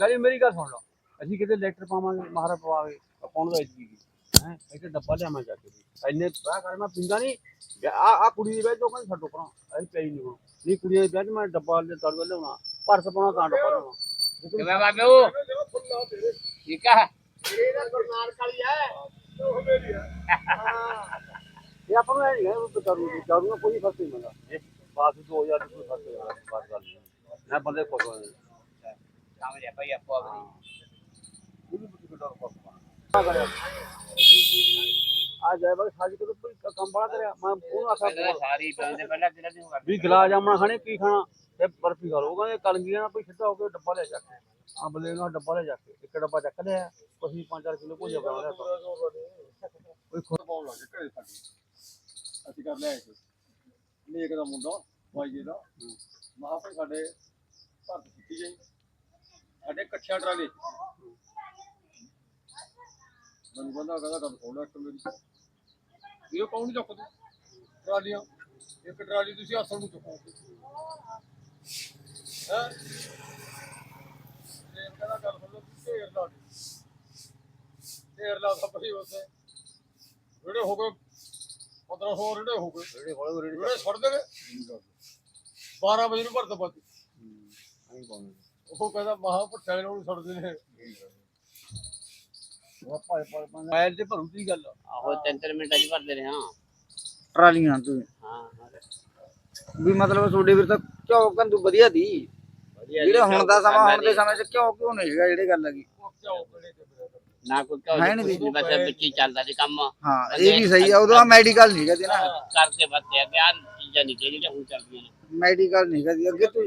ਗਾਲੀ ਮੇਰੀ ਗੱਲ ਸੁਣ ਲਓ। ਅਸੀਂ ਕਿਤੇ ਲੈਟਰ ਪਾਵਾਂਗੇ ਮਹਾਰਾ ਪਵਾਵੇ ਪਾਉਣ ਦਾ ਇੱਜ਼ੀ ਹੈ? ਇੱਥੇ ਡੱਬਾ ਲਿਆਵਾਂ ਜਾ ਕੇ। ਇੰਨੇ ਵਿਆਹ ਕਰ ਮੈਂ ਪਿੰਦਾ ਨਹੀਂ ਆ ਆ ਕੁੜੀ ਦੇ ਵਿਆਹ ਤੋਂ ਕਹਿੰਦੇ ਛੱਡੋ ਪਰਾਂ ਅਸੀਂ ਪਈ ਨਹੀਂ ਹੁਣ। ਨਹੀਂ ਕੁੜੀ ਦੇ ਵਿਆਹ 'ਚ ਮੈਂ ਡੱਬਾ ਲੈ ਤੜ ਲਿਆਉਣਾ। ਪਰਸ ਪਾਉਣਾ ਤਾਂ ਡੱਬਾ ਲਿਆਉਣਾ। ਕਿਵੇਂ ਬਾਬੂ ਠੀਕ ਆ? ਇਹ ਆਪਾਂ ਨੂੰ ਇਹ ਨਹੀਂ ਹੈ ਉਹ ਦਾਰੂ ਨਾਲ ਕੋਈ ਫ਼ਰਕ ਨਹੀਂ ਇਹ ਬਾਤ 2000 ਦੀ ਕੋਈ ਫ਼ਰਕ ਨਹੀਂ ਬਾਤ ਗੱਲ ਨਹੀਂ। ਮੈਂ ਬੰਦੇ ਕੋਲ ਕੋਲ ਸਾਹਮਣੇ ਭਾਈ ਆਪੋ ਆਪਣੀ। ਆ ਜਾਏ ਬਸ ਸਾਜ ਕੋਲ ਕੋਈ ਕੰਮ ਬੜਾ ਕਰਿਆ। ਮੈਂ ਉਹਨੂੰ ਆਖਿਆ ਪਹਿਲਾਂ ਸਾਰੀ ਬੰਦੇ ਪਹਿਲਾਂ ਕਿਹੜਾ ਨਹੀਂ ਕਰਦੇ ਵੀ ਗਲਾ ਜਾਮਣਾ ਖਾਣੇ ਕੀ ਖਾਣਾ? ਤੇ ਬਰਫੀ ਖਾ ਲਓ। ਉਹ ਕਹਿੰਦੇ ਕਲਗੀਆਂ ਨਾਲ ਕੋਈ ਸਿੱਧਾ ਹੋ ਕੇ ਡੱਬਾ ਲੈ ਜਾ ਕੇ। ਆ ਬਲੇ ਨਾਲ ਡੱਬਾ ਲੈ ਜਾ ਕੇ। ਇੱਕ ਡੱਬਾ ਚੱਕ ਲਿਆ। ਅਸੀਂ 5-4 ਕਿਲੋ ਭੁਜਿਆ ਬਣਾ ਲਿਆ ਕੋਈ ਖੁਦ ਪਾਉਣ ਲੱਗੇ ਘਰੇ ਸਾਡੀ। ਅਸੀਂ ਕਰ ਲਿਆ ਇੱਕ ਨੇਕ ਦਾ ਮੁੰਡਾ ਵਾਈਏ ਦਾ। ਮਹਾ ਭਾਈ ਸਾਡੇ ਭਰਤ ਕੀਤੀ ਗਈ ਸਾਡੇ ਕੱਛਾ ਟਰਾਲੇ ਮੈਨੂੰ ਕਹਿੰਦਾ ਕਹਿੰਦਾ ਗੱਲ ਖੋਲੋ ਇੱਕ ਮੇਰੀ। ਇਹ ਕੌਣ ਚੁੱਕ ਤੂੰ ਟਰਾਲੀਆਂ। ਇੱਕ ਟਰਾਲੀ ਤੁਸੀਂ ਅਸਲ ਨੂੰ ਚੁੱਕੋ। ਹੈ? ਤੇ ਕਹਿੰਦਾ ਗੱਲ ਖੋਲੋ ਢੇਰ ਲਾ ਦੇ ਢੇਰ ਲਾ ਤਾਂ ਭਾਈ ਉੱਥੇ। ਜਿਹੜੇ ਹੋ ਗਏ 1500 ਜਿਹੜੇ ਹੋ ਗਏ। ਜਿਹੜੇ ਹੌਲੇ ਜਿਹੜੇ ਛੱਡ ਦੇਵੇ 12 ਵਜੇ ਨੂੰ ਭਰਤ ਪਾਤੀ ਉਹ ਕਹਿੰਦਾ ਮਹਾ ਭੱਟਿਆ ਨੂੰ ਛੱਡਦੇ ਨੇ। ਮੋਬਾਈਲ ਤੇ ਭਰੂ ਦੀ ਗੱਲ ਆਹੋ ਤਿੰਨ ਤਿੰਨ ਮਿੰਟਾਂ 'ਚ ਭਰਦੇ ਰਹੇ ਹਾਂ। ਟਰਾਲੀਆਂ ਤੂੰ। ਹਾਂ ਵੀ ਮਤਲਬ ਤੁਹਾਡੇ ਵੀਰ ਤਾਂ ਕਿਉਂ ਕੰਦੂ ਵਧੀਆ ਦੀ। ਜਿਹੜੇ ਹੁਣ ਦਾ ਸਮਾਂ ਹੁਣ ਦੇ। ਸਮੇਂ 'ਚ ਕਿਉਂ ਕਿਉਂ ਨਹੀਂ ਹੈਗਾ ਜਿਹੜੇ ਗੱਲ ਹੈਗੀ? ਉਹ ਨਾ ਕੋਈ ਕਿਉਂ। ਬਸ ਵਿੱਚ ਚੱਲਦਾ ਸੀ ਕੰਮ। ਹਾਂ ਇਹ ਵੀ ਸਹੀ ਆ ਉਦੋਂ ਮੈਡੀਕਲ ਨਹੀਂ ਹੈਗਾ ਸੀ ਨਾ। ਕਰਕੇ ਬੱਤੇ ਅੱਗੇ ਆ ਚੀਜ਼ਾਂ ਨਹੀਂ ਜਿਹੜੀਆਂ ਹੁਣ ਚੱਲਦੀਆਂ ਨੇ। ਮੈਡੀਕਲ ਨਹੀਂ ਹੈਗਾ ਸੀ ਅੱਗੇ ਤੂੰ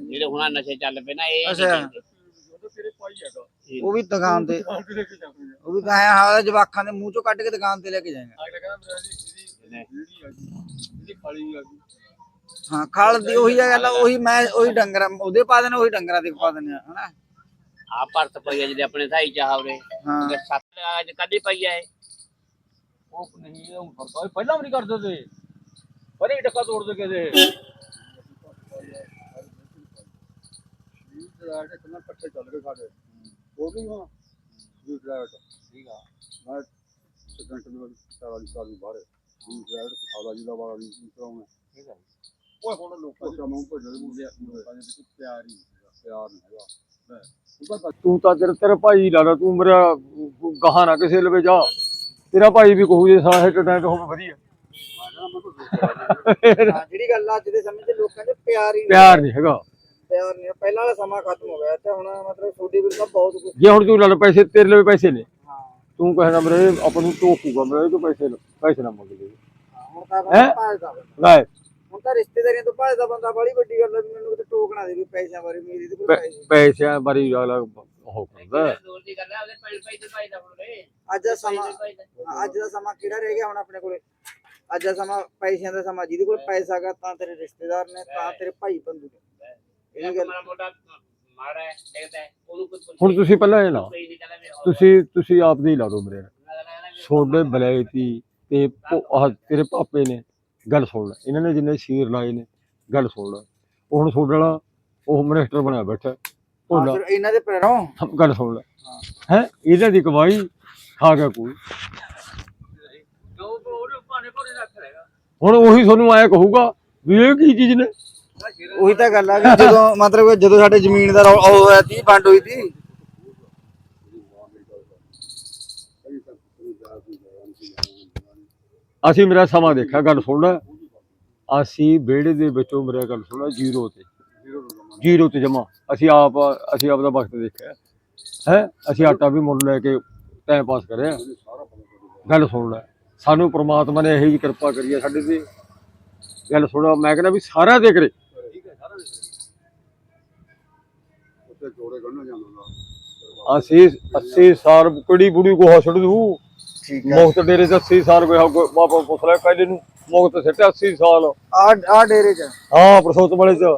ਜਿਹੜੇ ਹੁਣ ਆਹ ਨਸ਼ੇ ਚੱਲ ਪਏ ਨਾ ਇਹ ਅੱਛਾ। ਉਹਦੇ ਤੇਰੇ ਭਾਈ ਹੈਗਾ ਉਹ ਵੀ ਦੁਕਾਨ ਤੇ ਉਹ ਵੀ ਕਹਾਂ ਹਾਂ ਜਵਾਖਾਂ ਦੇ ਮੂੰਹ ਚੋਂ ਕੱਢ ਕੇ ਦੁਕਾਨ ਤੇ ਲੈ ਕੇ ਜਾਏਗਾ। ਹਾਂ ਖਾਲ ਦੀ ਉਹੀ ਆ ਗੱਲ ਆ, ਉਹੀ ਮੈਂ ਉਹੀ ਡੰਗਰਾਂ ਉਹਦੇ ਪਾ ਦੇਣੇ ਉਹੀ ਡੰਗਰਾਂ ਦੇ ਪਾ ਦੇਣੇ ਹਨਾ? ਆ ਭਰਤ ਪਈ ਆ ਆਪਣੇ ਸਾਈ ਚਾਹਵਰੇ ਹਾਂ। ਸੱਤ ਅੱਜ ਕੱਢੀ ਪਈ ਆ ਇਹ। ਉਹ ਨਹੀਂ ਉਹ ਫ਼ਰਕ ਪਹਿਲਾਂ ਵੀ ਨਹੀਂ ਕਰਦੇ ਤੇ। ਪਰੇ ਟੱਕਾ ਤੋੜ ਦੇ ਕੇ ਦੇ ਵੀ ਡਰਾਈਵਰ ਇੱਕ ਨਾਲ ਇਕੱਠੇ ਚੱਲ ਗਏ ਸਾਡੇ ਉਹ ਵੀ ਹਾਂ ਵੀ ਡਰਾਈਵਰ ਠੀਕ ਆ। ਮੈਂ ਸੈਕੰਡ ਨੂੰ ਵਾਲੀ ਸਾਲ ਨੂੰ ਬਾਹਰ। ਵੀ ਡਰਾਈਵਰ ਖਾਦਾ ਜ਼ਿਲ੍ਹਾ ਵਾਲਾ ਵੀ ਕਰਾਉਣਾ ਠੀਕ ਆ ਓਏ ਹੁਣ ਲੋਕਾਂ ਦੇ ਕੰਮ ਉੱਪਰ ਜਿਹੜੇ ਮੁੰਡੇ ਲੋਕਾਂ ਦੇ ਵਿੱਚ ਪਿਆਰ ਹੀ ਪਿਆਰ ਨਹੀਂ ਹੈਗਾ। ਤੂੰ ਤਾਂ ਤੇਰੇ ਤੇਰੇ ਭਾਈ ਲਾਦਾ ਤੂੰ ਮੇਰਾ ਗਾਹਾਂ ਨਾ ਕਿਸੇ ਲਵੇ ਜਾ। ਤੇਰਾ ਭਾਈ ਵੀ ਕਹੂ ਜੇ ਸਾਹੇ ਟੈਂਟ ਹੋਵੇ ਵਧੀਆ। ਜਿਹੜੀ ਗੱਲ ਆ ਅੱਜ ਦੇ ਸਮੇਂ ਲੋਕਾਂ 'ਚ ਪਿਆਰ ਹੀ ਪਿਆਰ ਨਹੀਂ ਹੈਗਾ। ਪਿਆਰ ਨਹੀਂ ਪਹਿਲਾਂ ਵਾਲਾ ਸਮਾਂ ਖਤਮ ਹੋ ਗਿਆ ਤੇ ਹੁਣ ਮਤਲਬ ਤੁਹਾਡੇ ਵੀਰ ਤਾਂ ਬਹੁਤ ਕੁਝ ਜੇ ਹੁਣ ਤੂੰ ਲਾ ਲੈ ਪੈਸੇ ਤੇਰੇ ਲਵੇ ਪੈਸੇ ਨੇ। ਹਾਂ। ਤੂੰ ਕਹਿੰਦਾ ਮੇਰੇ ਆਪਾਂ ਨੂੰ ਟੋਕੂਗਾ ਮੇਰੇ ਤੋਂ ਪੈਸੇ ਨਾ ਮੰਗ ਲੈ ਹਾਂ, ਹੁਣ ਤਾਂ ਭਾਜਦਾ ਲੈ। ਹੁਣ ਤਾਂ ਰਿਸ਼ਤੇਦਾਰੀਆਂ ਤੋਂ ਭਾਜਦਾ ਬੰਦਾ ਬੜੀ ਵੱਡੀ ਗੱਲ ਆ ਵੀ ਮੈਨੂੰ ਕਿਤੇ ਟੋਕਣਾ ਦੇ ਵੀ ਪੈਸਿਆਂ ਬਾਰੇ ਮੇਰੀ ਤੇ ਕੋਈ ਪੈ- ਪੈਸੇ ਪੈਸਿਆਂ ਬਾਰੇ ਅਗਲਾ ਉਹ ਕਰਦਾ। ਦੂਰ ਦੀ ਗੱਲ ਹੈ ਉਹਦੇ ਪੈਸੇ ਪੈਸੇ ਪਾਈ ਦਾ ਹੁਣ ਰੇ ਅੱਜ ਦਾ ਸਮਾਂ ਅੱਜ ਦਾ ਸਮਾਂ ਕਿਹੜਾ ਰਹਿ ਗਿਆ ਹੁਣ ਆਪਣੇ ਕੋਲੇ? ਅੱਜ ਦਾ ਸਮਾਂ ਪੈਸਿਆਂ ਦਾ ਸਮਾਂ ਜਿਹਦੇ ਕੋਲ ਪੈਸਾ ਗਾ ਤਾਂ ਤੇਰੇ ਰਿਸ਼ਤੇਦਾਰ ਨੇ ਤਾਂ ਤੇਰੇ ਭਾਈ ਬੰਦੂ ਨੇ। ਇਹ ਗੱਲ ਮਾੜਾ ਮੋਟਾ ਮਾੜਾ ਹੈ ਦੇਖਦਾ ਹੈ, ਉਹਨੂੰ ਕੁਝ ਹੁਣ ਤੁਸੀਂ ਪਹਿਲਾਂ ਇਹ ਲਾਓ। ਕੋਈ ਨਹੀਂ ਕਹਿੰਦਾ ਵੀ ਹੋਰ ਤੁਸੀਂ ਤੁਸੀਂ ਆਪ ਦੇ ਲਾ ਦਿਓ ਮੇਰੇ। ਨਾਲ। ਛੋਡੇ ਬਲੈਤੀ ਤੇ ਭੋ- ਆਹ ਤੇਰੇ ਪਾਪੇ ਨੇ ਗੱਲ ਸੁਣ ਲੈ। ਇਹਨਾਂ ਨੇ ਜਿੰਨੇ ਸ਼ੀਰ ਲਾਏ ਨੇ ਗੱਲ ਸੁਣ ਲੈ। ਉਹ ਹੁਣ ਛੋਡੇ ਵਾਲਾ ਉਹ ਮਿਨਿਸਟਰ ਬਣਿਆ ਬੈਠਾ ਫਿਰ ਇਹਨਾਂ ਦੇ ਪੈਰੋਂ? ਗੱਲ ਸੁਣ ਲੈ। ਹੈ। ਇਹਨਾਂ ਦੀ ਕਮਾਈ ਖਾ ਗਿਆ ਕੋਈ। ਉਹ ਉਹਦੇ ਭਾਣੇ ਕੋਲੇ ਰੱਖ ਲੇਗਾ ਹੁਣ ਉਹੀ ਤੁਹਾਨੂੰ ਆਇਆ ਕਹੂਗਾ ਵੀ ਇਹ ਕੀ ਚੀਜ਼ ਨੇ? ਉਹੀ ਤਾਂ ਗੱਲ ਆ ਵੀ ਜਦੋਂ ਮਤਲਬ ਜਦੋਂ ਸਾਡੇ ਜ਼ਮੀਨ ਦਾ ਰੌਲਾ ਹੋਇਆ ਸੀ ਵੰਡ ਹੋਈ ਸੀ ਅਸੀਂ ਮੇਰਾ ਸਮਾਂ ਦੇਖਿਆ, ਗੱਲ ਸੁਣਨਾ ਅਸੀਂ ਵਿਹੜੇ ਦੇ ਵਿੱਚੋਂ ਮੇਰਾ ਗੱਲ ਸੁਣ ਜ਼ੀਰੋ ਤੇ। ਜ਼ੀਰੋ ਤੇ ਜਮਾ। ਅਸੀਂ ਆਪ ਅਸੀਂ ਆਪ ਦਾ ਵਕਤ ਦੇਖਿਆ। ਹੈ? ਅਸੀਂ ਆਟਾ ਵੀ ਮੁੱਲ ਲੈ ਕੇ ਟਾਈਮ ਪਾਸ ਕਰਿਆ। ਗੱਲ ਸੁਣਨਾ ਸਾਨੂੰ ਪ੍ਰਮਾਤਮਾ ਨੇ ਇਹੀ ਜਿਹੀ ਕਿਰਪਾ ਕਰੀ ਹੈ ਸਾਡੇ ਤੇ। ਗੱਲ ਸੁਣੋ ਮੈਂ ਕਹਿੰਦਾ ਵੀ ਸਾਰਾ ਦੇ ਕਰੇ। ਅਸੀਂ 80 ਸਾਲ ਕੁੜੀ ਬੁੜੀ ਕੋ ਹਸੜ ਦੂ ਠੀਕ ਮੁਕਤ ਡੇਰੇ ਚ 80 ਸਾਲ ਕੋਈ ਬਾਪਾ ਪੁੱਛ ਲੈ ਕਹਿੰਦੇ ਨੂੰ? ਮੁਕਤ ਸਿੱਟਿਆ 80 ਸਾਲ। ਆ ਆ ਡੇਰੇ ਚ? ਹਾਂ ਪ੍ਰਸੋਤ ਵਾਲੇ ਚ।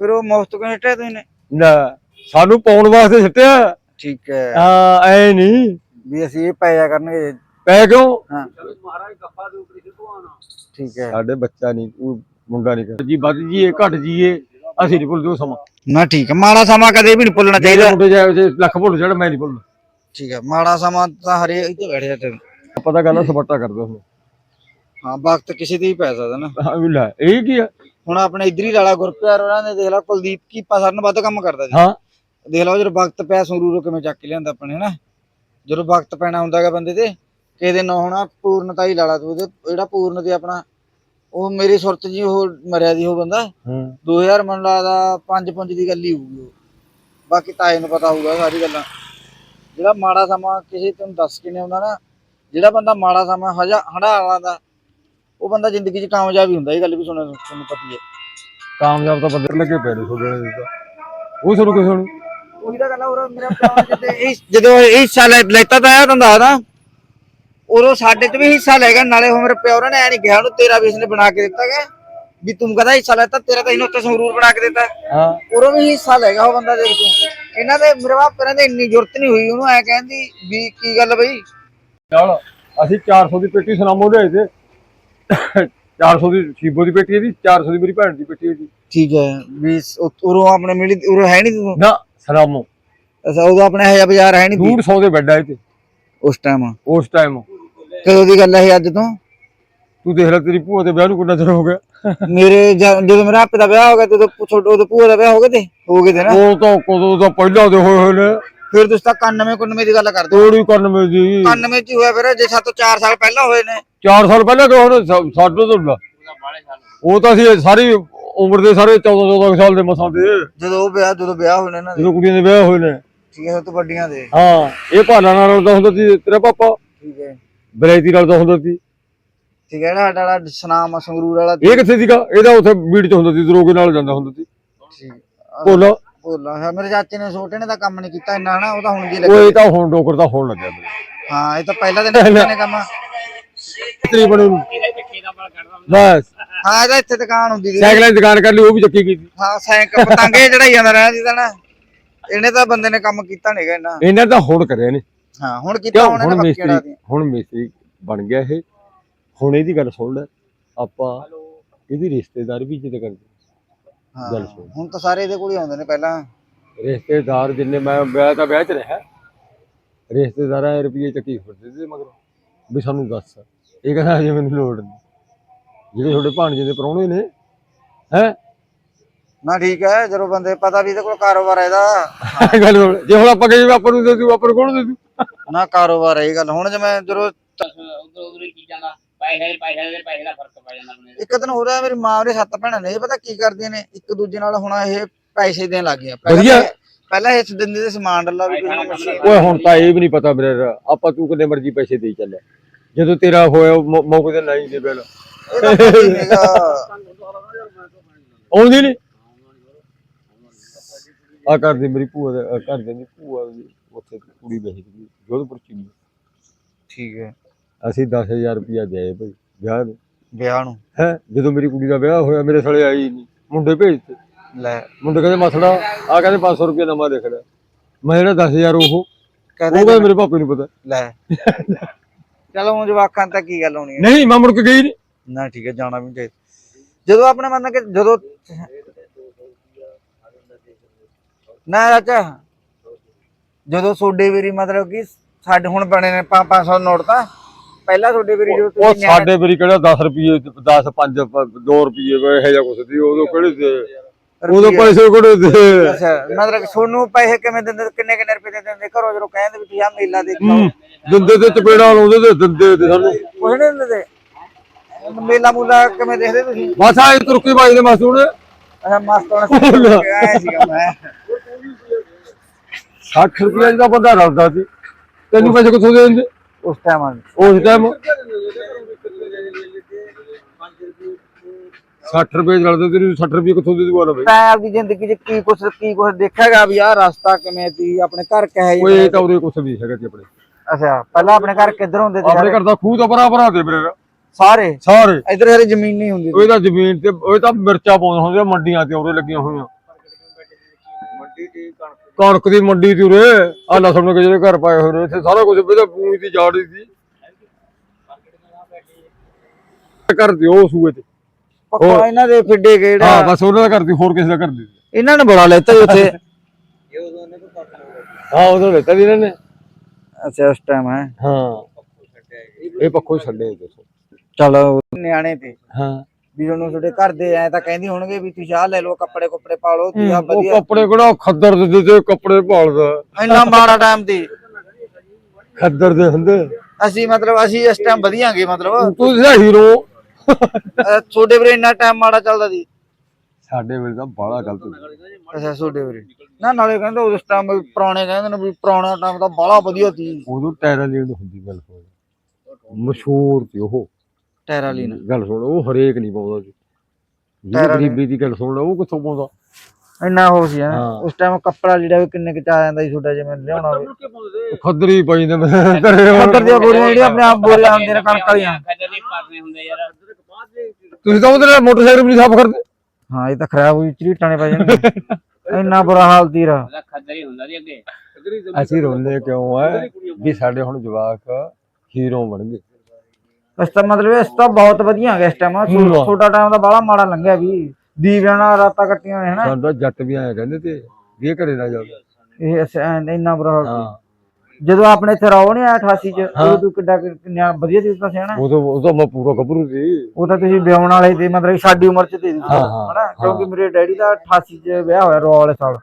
ਫਿਰ ਉਹ ਮੁਫਤ ਹਟਿਆ ਤੁਸੀਂ ਨੇ? ਨਾ ਸਾਨੂੰ ਪਾਉਣ ਵਾਸਤੇ ਸਿੱਟਿਆ। ਠੀਕ ਹੈ। ਹਾਂ ਐ ਨਹੀਂ। ਵੀ ਅਸੀਂ ਇਹ ਪਾਇਆ ਕਰਨਗੇ। ਪੈ ਕਿਉਂ? ਹਾਂ। ਮਹਾਰਾਜ ਗੱਫਾ ਦੇ ਉੱਪਰ ਸਿੱਧਵਾਣਾ ਠੀਕ ਹੈ। ਸਾਡੇ ਬੱਚਾ ਨਹੀਂ ਮੁੰਡਾ ਨਹੀਂ ਕਰ ਜੀ ਵੱਧ ਜੀਏ ਘਟ ਜੀਏ ਅਸੀਂ ਨਹੀਂ ਭੁੱਲਦੇ ਉਹ ਸਮਾਂ। ਨਾ ਠੀਕ ਹੈ ਮਾੜਾ ਸਮਾਂ ਕਦੇ ਵੀ ਨਹੀਂ ਭੁੱਲਣਾ ਚਾਹੀਦਾ। ਮੁੰਡੇ ਜਾਏ ਤੇ ਲੱਖ ਭੁੱਲ ਜਾਣ ਮੈਂ ਨਹੀਂ ਭੁੱਲਣਾ। ਠੀਕ ਹੈ ਮਾੜਾ ਸਮਾਂ ਤਾਂ ਹਰੇ ਇੱਥੇ ਬੈਠ ਜਾਂਦੇ ਨੇ। ਆਪਾਂ ਤਾਂ ਗੱਲ ਸਪੱਟਾ ਕਰਦੇ ਹਾਂ ਵਕਤ ਕਿਸੇ ਤੇ ਪੈ ਸਕਦਾ ਨਾ। ਹਾਂ ਵੀ ਲੈ ਇਹ ਕੀ ਆ? ਹੁਣ ਆਪਣੇ ਇਧਰ ਹੀ ਲਾਲਾ ਗੁਰਪਿਆਰ ਉਹਨਾਂ ਨੇ ਦੇਖ ਲਾ ਕੁਲਦੀਪ ਕੀਪਾ ਸਰ ਨੂੰ ਵੱਧ ਕੰਮ ਕਰਦਾ ਸੀ ਹਾਂ। ਦੇਖ ਲਓ ਜਦੋਂ ਵਕਤ ਪਿਆ ਸੰਗਰੂਰੋਂ ਕਿਵੇਂ ਚੱਕ ਕੇ ਲਿਆਂਦਾ ਆਪਣੇ ਹਨਾ? ਜਦੋਂ ਵਕਤ ਪੈਣਾ ਹੁੰਦਾਗਾ ਬੰਦੇ ਤੇ ਕਿਹਦੇ ਨਾ ਹੋਣਾ ਪੂਰਨਤਾ ਹੀ ਲਾਲਾ ਤੂੰ ਉਹਦੇ ਜਿਹੜਾ ਪੂਰਨ ਤੇ ਆਪਣਾ ਉਹ ਮੇਰੀ ਸੁਰਤ ਜੀ ਉਹ ਮਰਿਆ ਦੀ ਉਹ ਬੰਦਾ। ਹਾਂ। 2000 ਮਨ ਲੱਗਦਾ ਪੰਜ ਪੰਜ ਦੀ ਗੱਲ ਹੀ ਹੋਊਗੀ ਉਹ। ਬਾਕੀ ਤਾਏ ਨੂੰ ਪਤਾ ਹੋਊਗਾ ਸਾਰੀ ਗੱਲਾਂ। ਜਿਹੜਾ ਮਾੜਾ ਸਮਾਂ ਕਿਸੇ ਤੈਨੂੰ ਦੱਸ ਕੇ ਨਹੀਂ ਆਉਂਦਾ ਨਾ ਜਿਹੜਾ ਬੰਦਾ ਮਾੜਾ ਸਮਾਂ ਹਜਾ ਹੜਾ ਵਾਲਾ ਉਹ ਬੰਦਾ ਜ਼ਿੰਦਗੀ 'ਚ ਕਾਮਯਾਬ ਹੀ ਹੁੰਦਾ ਇਹ ਗੱਲ ਵੀ ਸੁਣਨ ਤੁਹਾਨੂੰ ਪਤੀ ਹੈ ਕਾਮਯਾਬ ਤਾਂ ਬੰਦੇ ਲੱਗੇ ਪਏ ਨੇ ਛੋੜੇ ਨੇ ਤਾਂ। ਉਹ ਸੁਣੋ ਕਿਸੇ ਨੂੰ। ਉਹੀ ਤਾਂ ਗੱਲ ਆ ਉਹ ਮੇਰਾ ਭਰਾ ਜਿੱਤੇ ਇਹ ਜਦੋਂ ਇਹ ਹਿੱਸਾ ਲੈ- ਲੈਤਾ ਤਾਂ ਆਇਆ ਤੁਹਾਨੂੰ ਦੱਸਦਾ। ਉਦੋਂ ਸਾਡੇ ਚ ਵੀ ਹਿੱਸਾ ਲੈ ਗਿਆ ਨਾਲੇ ਉਹ ਮੇਰੇ ਪਿਓ ਨੇ ਐ ਨਹੀਂ ਕਿਹਾ ਉਹਨੂੰ ਤੇਰਾ ਵੀ ਇਸਨੇ ਬਣਾ ਕੇ ਦਿੱਤਾ ਗਿਆ। ਵੀ ਤੂੰ ਕਹਦਾ ਹਿੱਸਾ ਲੈਤਾ ਤੇਰਾ ਤਾਂ ਇਹਨੂੰ ਉੱਤੇ ਸੰਗਰੂਰ ਬਣਾ ਕੇ ਦਿੱਤਾ। ਹਾਂ। ਉਦੋਂ ਵੀ ਹਿੱਸਾ ਲੈ ਗਿਆ ਉਹ ਬੰਦਾ ਦੇਖ ਤੂੰ। ਇਹਨਾਂ ਦੇ ਮੇਰੇ ਬਾਪ ਦੇ ਇੰਨੀ ਜ਼ਰੂਰਤ ਨਹੀਂ ਹੋਈ ਉਹਨੂੰ ਐ ਕਹਿੰਦੀ ਵੀ ਕੀ ਗੱਲ ਬਈ? ਚੱਲ ਅਸੀਂ 400 ਦੀ ਪੇਟੀ ਸੁਨਾਮੋ ਲਿਆਏ ਤੇ 400 ਦੀ ਸ਼ੀਬੋ ਦੀ ਪੇਟੀ ਇਹਦੀ 400 ਦੀ ਮੇਰੀ ਭੈਣ ਦੀ ਪੇਟੀ ਇਹਦੀ। ਠੀਕ ਹੈ ਵੀ ਉਰੋਂ ਆਪਣੇ ਮਿਲੀ ਉਰੋਂ ਹੈ ਨਹੀਂ ਤੂੰ? ਨਾ ਸੁਨਾਮੋ। ਅੱਛਾ ਉਦੋਂ ਆਪਣੇ ਹੈ ਬਾਜ਼ਾਰ ਹੈ ਨਹੀਂ 150 ਦੇ ਬੈੱਡ ਆਏ ਤੇ। ਉਸ ਟਾਈਮ ਉਸ ਟਾਈਮ ਕਦੋਂ ਦੀ ਗੱਲ ਹੈ ਅੱਜ ਤੋਂ? ਤੂੰ ਦੇਖ ਲੈ ਤੇਰੀ ਭੂਆ ਦੇ ਵਿਆਹ ਨੂੰ ਕਿੰਨਾ ਚਿਰ ਹੋ ਗਿਆ? ਮੇਰੇ ਜਦੋਂ ਮੇਰਾ ਆਪੇ ਦਾ ਵਿਆਹ ਹੋ ਗਿਆ ਤੇ ਉਦੋਂ ਭੂਆ ਦਾ ਵਿਆਹ ਹੋ ਗਿਆ ਤੇ ਹੋ ਗਏ ਤੇ ਨਾ? ਉਹ ਤਾਂ ਕਦੋਂ ਦਾ ਪਹਿਲਾਂ ਦੇ ਹੋਏ ਹੋਏ ਨੇ। ਫਿਰ ਤੁਸੀਂ ਤਾਂ 91 91 ਦੀ ਗੱਲ ਕਰਦੇ ਹੋ। ਤੋੜੀ ਕਰਨ ਮੇ ਜੀ 91 ਚ ਹੋਇਆ ਫਿਰ ਜੇ ਸਾਤੋਂ 4 ਸਾਲ ਪਹਿਲਾਂ ਹੋਏ ਨੇ। 4 ਸਾਲ ਪਹਿਲਾਂ ਕਿ ਹੁਣ ਸਾ- ਸਾਡੇ ਤੋਂ ਉਹ ਤਾਂ ਅਸੀਂ ਸਾਰੀ ਉਮਰ ਦੇ ਸਾਰੇ 14 14 ਸਾਲ ਦੇ ਮਸਾਂ ਦੇ। ਜਦੋਂ ਉਹ ਵਿਆਹ ਜਦੋਂ ਵਿਆਹ ਹੋਏ ਨੇ ਦੇ। ਜਦੋਂ ਕੁੜੀਆਂ ਦੇ ਵਿਆਹ ਹੋਏ ਨੇ। ਠੀਕ ਹੈ ਤੋਂ ਵੱਡੀਆਂ ਦੇ। ਹਾਂ ਇਹ ਭਾਲਾ ਨਾਲ ਰਲਦਾ ਹੁੰਦਾ ਸੀ ਤੇਰਾ ਪਾਪਾ। ਠੀਕ ਹੈ। ਬਲੈਤੀ ਰਲਦਾ ਹੁੰਦਾ ਸੀ। ਠੀਕ ਹੈ ਨਾ ਸਾਡਾ ਵਾਲਾ ਸਨਾਮ ਸੰਗਰੂਰ ਵਾਲਾ ਇਹ ਕਿੱਥੇ ਸੀਗਾ? ਇਹਦਾ ਉੱਥੇ ਬੀੜ ਚ ਹੁੰਦਾ ਸੀ ਦਰੋਗੇ ਨਾਲ ਜਾਂਦਾ ਹੁੰਦਾ ਸੀ। ਠੀਕ। ਭੋਲਾ। ਬੋਲਾ ਹੈ ਮੇਰੇ ਚਾਚੇ ਨੇ ਛੋਟੇ ਨੇ ਤਾਂ ਕੰਮ ਨਹੀਂ ਕੀਤਾ ਇੰਨਾ ਹਨਾ ਉਹ ਤਾਂ ਹੁਣ ਜੀ ਉਹ ਇਹ ਤਾਂ ਹੁਣ ਡੋਕਰ ਤਾਂ ਹੋਣ ਲੱਗਿਆ ਮੇਰੇ। ਹਾਂ ਇਹ ਤਾਂ ਪਹਿਲਾਂ ਦਿਨ ਕੀਤੇ ਨੇ ਕੰਮ। ਨੂੰ। ਬਲ ਕੱਢਦਾ ਬਸ। ਹਾਂ ਇਹਦਾ ਇੱਥੇ ਦੁਕਾਨ ਹੁੰਦੀ ਸੀ। ਸਾਈਕਲਾਂ ਦੀ ਦੁਕਾਨ ਕਰ ਲਈ ਉਹ ਵੀ ਚੱਕੀ ਕੀਤੀ ਹਾਂ ਸਾਈਕਲ ਪਤੰਗੇ ਚੜਾਈ ਜਾਂਦਾ ਰਹਿਣਾ ਸੀ ਤਾਂ ਨਾ। ਇਹਨੇ ਤਾਂ ਬੰਦੇ ਨੇ ਕੰਮ ਕੀਤਾ ਨਹੀਂਗਾ ਇੰਨਾ। ਇਹਨਾਂ ਤਾਂ ਹੁਣ ਕਰਿਆ ਨੇ। ਹਾਂ ਹੁਣ ਕੀਤਾ ਕਿਉਂ? ਹੁਣ ਪੱਕੇ ਲਾ ਮਿਸਤਰੀ ਹੁਣ ਮਿਸਤਰੀ ਬਣ ਗਿਆ ਇਹ। ਹੁਣ ਇਹਦੀ ਗੱਲ ਸੁਣ ਲੈ। ਆਪਾਂ ਇਹਦੀ ਰਿਸ਼ਤੇਦਾਰ ਵੀ ਇੱਜ਼ਤ ਕਰਦੇ ਹਾਂ। ਸੁਣ। ਹੁਣ ਤਾਂ ਸਾਰੇ ਇਹਦੇ ਕੋਲ ਹੀ ਆਉਂਦੇ ਨੇ ਪਹਿਲਾਂ। ਰਿਸ਼ਤੇਦਾਰ ਜਿੰਨੇ ਮੈਂ ਵਿਆਹ ਤਾਂ ਵਿਆਹ ਚ ਰਿਹਾ। ਰਿਸ਼ਤੇਦਾਰਾਂ ਰੁਪਏ ਚੱਕੀ ਫਿਰਦੇ ਸੀ ਮਗਰ। ਵੀ ਸਾਨੂੰ ਦੱਸ। ਇਹ ਕਹਿੰਦਾ ਅਜੇ ਮੈਨੂੰ ਲੋੜ ਨਹੀਂ। ਜਿਹੜੇ ਤੁਹਾਡੇ ਭਾਣਜੇ ਦੇ ਪ੍ਰਾਹੁਣੇ ਨੇ ਹੈ? ਨਾ ਠੀਕ ਹੈ ਜਦੋਂ ਬੰਦੇ ਪਤਾ ਵੀ ਇਹਦੇ ਕੋਲ ਕਾਰੋਬਾਰ ਹੈ ਇਹਦਾ। ਗੱਲ ਸੁਣ। ਜੇ ਹੁਣ ਆਪਾਂ ਕਹੀਏ ਵੀ ਆਪਾਂ ਨੂੰ ਦੇ ਦੂ ਆਪਾਂ ਨੂੰ ਕੌਣ ਦੇ ਦੂ ਨਾ ਕਾਰੋਬਾਰ ਹੈ ਇਹ ਗੱਲ। ਹੁਣ ਜਿਵੇਂ ਜਦੋਂ ਉਧਰ ਉਧਰ ਕੀ ਜਾਂਦਾ ਪੈਸੇ ਪੈਸੇ ਦੇ ਪੈਸੇ ਦਾ ਫ਼ਰਕ ਪੈ ਜਾਂਦਾ ਇੱਕ ਦਿਨ ਹੋ ਰਿਹਾ ਮੇਰੀ ਮਾਂ ਦੇ ਸੱਤ ਭੈਣਾਂ ਨੇ ਇਹ ਪਤਾ ਕੀ ਕਰਦੀਆਂ ਨੇ? ਇੱਕ ਦੂਜੇ ਨਾਲ ਹੁਣ ਇਹ ਪੈਸੇ ਦੇਣ ਲੱਗ ਪਹਿਲਾਂ ਵਧੀਆ। ਪਹਿਲਾਂ ਇਹ ਦਿੰਦੇ ਤੇ ਸਮਾਨ ਡੱਲਾ ਵੀ ਕੋਈ ਮਸ਼ੀਨ ਓਏ ਹੁਣ ਤਾਂ ਇਹ ਵੀ ਨਹੀਂ ਪਤਾ ਮੇਰੇ ਆਪਾਂ ਤੂੰ ਕਿੰਨੇ ਮਰਜ਼ੀ ਪੈਸੇ ਦੇ ਚੱਲਿਆ ਜਦੋਂ ਤੇਰਾ ਹੋਇਆ ਮੌਕੇ ਤੇ ਨਹੀਂ ਦੇ ਬਿਲ। ਆਉਂਦੀ ਨਹੀਂ ਆ ਕਰਦੇ ਮੇਰੀ ਭੂਆ ਦਾ ਘਰ ਦੇ ਦੀ ਭੂਆ ਦੀ। ਉੱਥੇ ਕੁੜੀ ਬਹਿ ਗਈ ਜੋਧਪੁਰ ਚ ਠੀਕ ਹੈ। ਅਸੀਂ 10000 ਰੁਪਇਆ ਦੇ ਭਾਈ ਵਿਆਹ ਨੂੰ। ਵਿਆਹ ਨੂੰ? ਹੈ ਜਦੋਂ ਮੇਰੀ ਕੁੜੀ ਦਾ ਵਿਆਹ ਹੋਇਆ ਮੇਰੇ ਸਾਲੇ ਆਈ ਨਹੀਂ। ਮੁੰਡੇ ਭੇਜਤੇ। ਲੈ। ਮੁੰਡੇ ਕਹਿੰਦੇ ਮਸੜਾ ਆ ਕਹਿੰਦੇ 500 ਰੁਪਇਆ ਨਵਾਂ ਦੇਖ ਲੈ। ਮੈਂ ਜਿਹੜਾ 10000 ਉਹ ਉਹ ਕਹਿੰਦੇ ਮੇਰੇ ਪਾਪੇ ਨੂੰ ਪਤਾ। ਲੈ। ਚਲੋ ਹੁਣ ਜਵਾਕਾਂ ਤਾਂ ਕੀ ਗੱਲ ਹੋਣੀ ਹੈ? ਨਹੀਂ ਮੈਂ ਮੁੜ ਕੇ ਗਈ ਨਹੀਂ। ਨਾ ਠੀਕ ਹੈ ਜਾਣਾ ਵੀ ਚਾਹੀਦਾ। ਜਦੋਂ ਆਪਣੇ ਮੰਨ ਕੇ ਜਦੋਂ ਨਾ ਚਾਚਾ। ਜਦੋਂ ਸੋਡੇ ਵੀਰੀ ਮਤਲਬ ਕਿ ਸਾਡੇ ਹੁਣ ਬਣੇ ਨੇ 500 ਨੋਟ ਤਾਂ ਪਹਿਲਾਂ ਸੋਡੇ ਵੀਰੀ ਜਦੋਂ ਉਹ ਤੁਸੀਂ ਸਾਡੇ ਵਾਰੀ ਕਿਹੜਾ 10 ਰੁਪਏ 10 5 2 ਰੁਪਏ ਇਹ ਜਿਹਾ ਕੁਛ ਸੀ ਉਦੋਂ ਕਿਹੜੇ ਤੇ ਉਦੋਂ ਪੈਸੇ ਕਿਹੜੇ ਤੇ ਅੱਛਾ ਮਤਲਬ ਕਿ ਤੁਹਾਨੂੰ ਪੈਸੇ ਕਿਵੇਂ ਦਿੰਦੇ ਕਿੰਨੇ ਕਿੰਨੇ ਰੁਪਏ ਦੇ ਦਿੰਦੇ? ਘਰੋਂ ਜਦੋਂ ਕਹਿੰਦੇ ਵੀ ਤੁਸੀਂ ਆ ਮੇਲਾ ਦੇਖੋ ਹੂੰ, ਦਿੰਦੇ ਤੇ ਚਪੇੜਾ ਲਾਉਂਦੇ ਤੇ ਦਿੰਦੇ ਤੇ ਸਾਨੂੰ। ਕੁਛ ਨਹੀਂ ਦਿੰਦੇ ਮੇਲਾ ਮੂਲਾ ਕਿਵੇਂ ਦੇਖਦੇ ਤੁਸੀਂ? ਬਸ ਆਏ ਤੁਰਕੀ ਬਾਈ ਦੇ ਮਾਸੂੜ ਅੱਛਾ ਮਸਤ ਹੋਣਾ ਆਇਆ ਸੀਗਾ ਮੈਂ। 60 ਰੁਪਏ ਦਾ ਬੰਦਾ ਰਲਦਾ ਸੀ। ਤੈਨੂੰ ਪੈਸੇ ਕਿੱਥੋਂ ਦੇ ਦਿੰਦੇ? ਉਸ ਟਾਈਮ ਆ ਉਸ ਟਾਈਮ 60 ਰੁਪਏ ਰਲਦੇ ਤੈਨੂੰ 60 ਰੁਪਏ ਕਿੱਥੋਂ ਦੇ ਦੂਗਾ ਬਈ? ਤੈਂ ਆਪਦੀ ਜ਼ਿੰਦਗੀ 'ਚ ਕੀ ਕੁਛ ਕੀ ਕੁਛ ਦੇਖਿਆਗਾ ਵੀ ਆਹ ਰਸਤਾ ਕਿਵੇਂ ਸੀ ਆਪਣੇ ਘਰ ਕਹੇ ਓਏ ਇਹ ਤਾਂ ਉਹਦੇ ਕੁਛ ਵੀ ਹੈਗਾ ਸੀ ਆਪਣੇ। ਅੱਛਾ ਪਹਿਲਾਂ ਆਪਣੇ ਘਰ ਕਿੱਧਰ ਹੁੰਦੇ ਸੀ ਆਪਣੇ? ਘਰ ਦਾ ਖੂਹ ਤਾਂ ਭਰਾ ਭਰਾ ਦੇ ਵੀਰੇ ਸਾਰੇ? ਸਾਰੇ। ਇਧਰ ਸਾਰੇ ਜ਼ਮੀਨ ਨਹੀਂ ਹੁੰਦੀ ਉਹ ਤਾਂ ਜ਼ਮੀਨ ਤੇ ਉਹ ਤਾਂ ਮਿਰਚਾਂ ਪਾਉਂਦੇ ਹੁੰਦੇ ਮੰਡੀਆਂ ਤੇ ਉਰੇ ਲੱਗੀਆਂ ਹੋਈਆਂ। ਕਣਕ ਦੀ ਮੰਡੀ ਤੇ ਉਰੇ ਆ ਲਸਣ ਕੇ ਜਿਹੜੇ ਘਰ ਪਾਏ ਹੋਏ ਨੇ ਇੱਥੇ ਸਾਰਾ ਕੁਝ ਪਹਿਲਾਂ ਪੂਣੀ ਦੀ ਜਾੜੀ ਸੀ। ਕਰ ਦਿਓ ਸੂਏ ਤੇ। ਪੱਕਾ ਇਹਨਾਂ ਦੇ ਫਿੱਡੇ ਗੇੜਾ ਹਾਂ ਬਸ ਉਹਨਾਂ ਦਾ ਕਰਦੀ ਹੋਰ ਕਿਸੇ ਦਾ ਕਰਦੀ ਇਹਨਾਂ ਨੇ ਬੜਾ ਲੈਤਾ ਜੀ ਉੱਥੇ। ਹਾਂ ਉਦੋਂ ਲੈਤਾ ਵੀ ਇਹਨਾਂ ਨੇ। ਅੱਛਾ ਉਸ ਟਾਈਮ ਹੈ। ਹਾਂ। ਇਹ ਪੱਖੋਂ ਛੱਡੇ ਦੱਸੋ ਚਲ ਨਿਆਣੇ ਤੇ। ਹਾਂ। ਵੀ ਉਹਨੂੰ ਤੁਹਾਡੇ ਘਰ ਦੇ ਐ ਤਾਂ ਕਹਿੰਦੇ ਹੋਣਗੇ ਵੀ ਤੁਸੀਂ ਆਹ ਲੈ ਲਓ ਕੱਪੜੇ ਕੁੱਪੜੇ ਪਾ ਲਓ ਤੁਸੀਂ ਆਹ ਉਹ ਵਧੀਆ। ਕੱਪੜੇ ਕਿਹੜਾ ਖੱਦਰ ਦੇ ਦਿੱਤੇ ਕੱਪੜੇ ਭਾਲਦਾ। ਇੰਨਾ ਮਾੜਾ ਟਾਈਮ ਤੇ ਖੱਦਰ ਦੇ ਹੁੰਦੇ। ਅਸੀਂ ਮਤਲਬ ਅਸੀਂ ਇਸ ਟਾਈਮ ਵਧੀਆਂਗੇ ਮਤਲਬ। ਤਾਂ ਹੀਰੋ ਅਹ ਤੁਹਾਡੇ ਵੀਰੇ ਇੰਨਾ ਟਾਈਮ ਮਾੜਾ ਚੱਲਦਾ ਸੀ? ਸਾਡੇ ਵੇਲੇ ਤਾਂ ਬੜਾ ਗਲਤ ਅੱਛਾ ਤੁਹਾਡੇ ਵੀਰੇ। ਨਾ ਨਾਲੇ ਕਹਿੰਦੇ ਉਸ ਟਾਈਮ ਪੁਰਾਣੇ ਕਹਿੰਦੇ ਨੇ ਵੀ ਪੁਰਾਣਾ ਟਾਈਮ ਤਾਂ ਬੜਾ ਵਧੀਆ ਸੀ। ਉਦੋਂ ਟੈਰਾ ਲੀਡ ਹੁੰਦੀ ਸੁਣ ਮਸ਼ਹੂਰ ਸੀ ਉਹ। ਟੈਰਾਲੀਨ ਗੱਲ ਸੁਣ ਉਹ ਹਰੇਕ ਨਹੀਂ ਪਾਉਂਦਾ ਸੀ ਜਿਹੜੀ। ਗਰੀਬੀ ਦੀ ਗੱਲ ਸੁਣ ਉਹ ਕਿੱਥੋਂ ਪਾਉਂਦਾ? ਇੰਨਾ ਹੋ ਸੀ ਹਾਂ। ਉਸ ਟਾਈਮ ਕੱਪੜਾ ਜਿਹੜਾ ਵੀ ਕਿੰਨੇ ਕੁ ਚ ਆ ਜਾਂਦਾ ਸੀ ਤੁਹਾਡਾ ਜਿਵੇਂ ਲਿਆਉਣਾ ਹੋਵੇ। ਖੱਦਰੀ ਪਈ ਨੇ ਮੈਂ ਘਰੇ ਖੱਦਰ ਦੀਆਂ ਬੋਰੀਆਂ ਜਿਹੜੀਆਂ ਆਪਣੇ ਆਪ ਬੋਰੀਆਂ ਹੁੰਦੀਆਂ ਨੇ ਕਣਕ ਵਾਲੀਆਂ। ਖੱਦਰ ਨਹੀਂ ਪਾਸਨੇ ਹੁੰਦੇ ਯਾਰ। ਬਾਅਦ ਦੇ ਤੁਸੀਂ ਤਾਂ ਉਹਦੇ ਨਾਲ ਮੋਟਰਸਾਈਕਲ ਵੀ ਨਹੀਂ ਸਾਫ਼ ਕਰਦੇ। ਹਾਂ ਇਹ ਤਾਂ ਖਰਾਬ ਹੋਈ ਚਰੀਟਾਂ ਨੇ ਪੈ ਜਾਣਗੇ ਇੰਨਾ ਬੁਰਾ ਹਾਲ ਤੀਰਾ। ਉਹਦਾ ਖੱਦਰ ਹੀ ਹੁੰਦਾ ਸੀ ਅੱਗੇ। ਅਗਰੀ ਜ਼ਮੀਨ ਅਸੀਂ ਰੋਂਦੇ ਕਿਉਂ ਹੈ ਵੀ ਸਾਡੇ ਹੁਣ ਜਵਾਕ ਹੀਰੋ ਬਣ ਗਏ। ਇਸ ਤਾਂ ਮਤਲਬ ਇਸ ਤਾਂ ਬਹੁਤ ਵਧੀਆ ਗਿਆ ਇਸ ਟਾਈਮ। ਛੋਟਾ ਟਾਈਮ ਦਾ ਬਾਹਲਾ ਮਾੜਾ ਲੰਘਿਆ ਵੀ। ਦੀਵਿਆਂ ਨਾਲ ਰਾਤਾਂ ਕੱਟੀਆਂ ਹੋਈਆਂ ਹਨਾ? ਤਾਂ ਜੱਟ ਵੀ ਆਏ ਕਹਿੰਦੇ ਤੇ ਵੀ ਇਹ ਘਰੇ ਨਾ ਜਾਓ ਇਹ ਐਂ ਇੰਨਾ ਬੁਰਾ ਹਾਲ ਸੀ। ਜਦੋਂ ਆਪਣੇ ਇੱਥੇ ਰੌ ਨਹੀਂ ਆਇਆ 88 ਚ ਉਦੋਂ ਤੂੰ ਕਿੱਡਾ ਕੁ- ਕਿੰਨਾ ਵਧੀਆ ਸੀ ਤਾਂ ਸਿਆਣਾ ਉਹ ਤਾਂ ਉਹ ਤਾਂ ਮੈਂ ਪੂਰਾ ਗੱਭਰੂ ਸੀ। ਉਹ ਤਾਂ ਤੁਸੀਂ ਵਿਆਹਣ ਵਾਲੇ ਤੇ ਮਤਲਬ ਕਿ ਸਾਡੀ ਉਮਰ ਚ ਦੇ ਦਿੱਤੀ ਹਾਂ, ਹਾਂ, ਹਨਾ? ਕਿਉਂਕਿ ਮੇਰੇ ਡੈਡੀ ਦਾ 88 ਚ ਵਿਆਹ ਹੋਇਆ ਰੌ ਵਾਲੇ ਸਾਲ।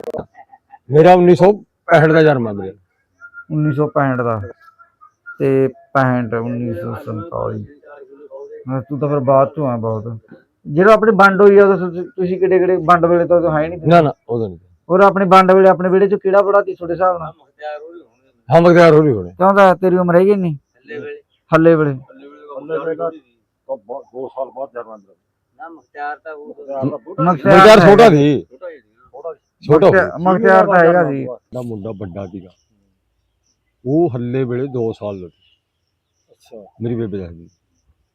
ਮੇਰਾ 1965 ਦਾ ਜਨਮ ਹੈ ਮੇਰੇ। 1965 ਦਾ। ਤੇ 65 1947 ਹਾਂ ਤੂੰ ਤਾਂ ਫਿਰ ਬਾਅਦ ਚੋਂ ਆ ਬਹੁਤ। ਜਿਹੜਾ ਆਪਣੀ ਵੰਡ ਹੋਈ ਆ ਤੁਸੀਂ- ਕਿਹੜੇ ਕਿਹੜੇ ਵੰਡ ਵੇਲੇ ਤਾਂ ਉਦੋਂ ਹੈ ਨਹੀਂ ਨਾ ਨਾ ਉਹਦਾ ਨਹੀਂ। ਹੋਰ ਆਪਣੀ ਵੰਡ ਵੇਲੇ ਆਪਣੇ ਵਿਹੜੇ ਚ ਕਿਹੜਾ ਬੜਾ ਸੀ ਤੁਹਾਡੇ ਹਿਸਾਬ ਨਾਲ? ਹਾਂ ਮਗਦਾਰ ਹੋ ਨਹੀਂ ਹੋਣੇ ਤਾਂ ਤੇਰੀ ਉਮਰ ਹੈਗੀ ਨਹੀਂ ਹੱਲੇ ਵੇਲੇ। ਦੋ ਸਾਲ ਬਾਅਦ ਜਨਮ ਨਾ ਮੁਖਤਿਆਰ ਤਾਂ ਉਹ ਮਗਦਾਰ ਛੋਟਾ ਸੀ। ਛੋਟਾ ਮਖਤਿਆਰ- ਮਖਤਿਆਰ ਤਾਂ ਹੈਗਾ ਸੀ। ਦਾ ਮੁੰਡਾ ਵੱਡਾ ਸੀਗਾ। ਉਹ ਹੱਲੇ ਵੇਲੇ 2 ਸਾਲ ਦਾ ਅੱਛਾ। ਮੇਰੀ ਬੇਬੇ ਦੱਸਦੀ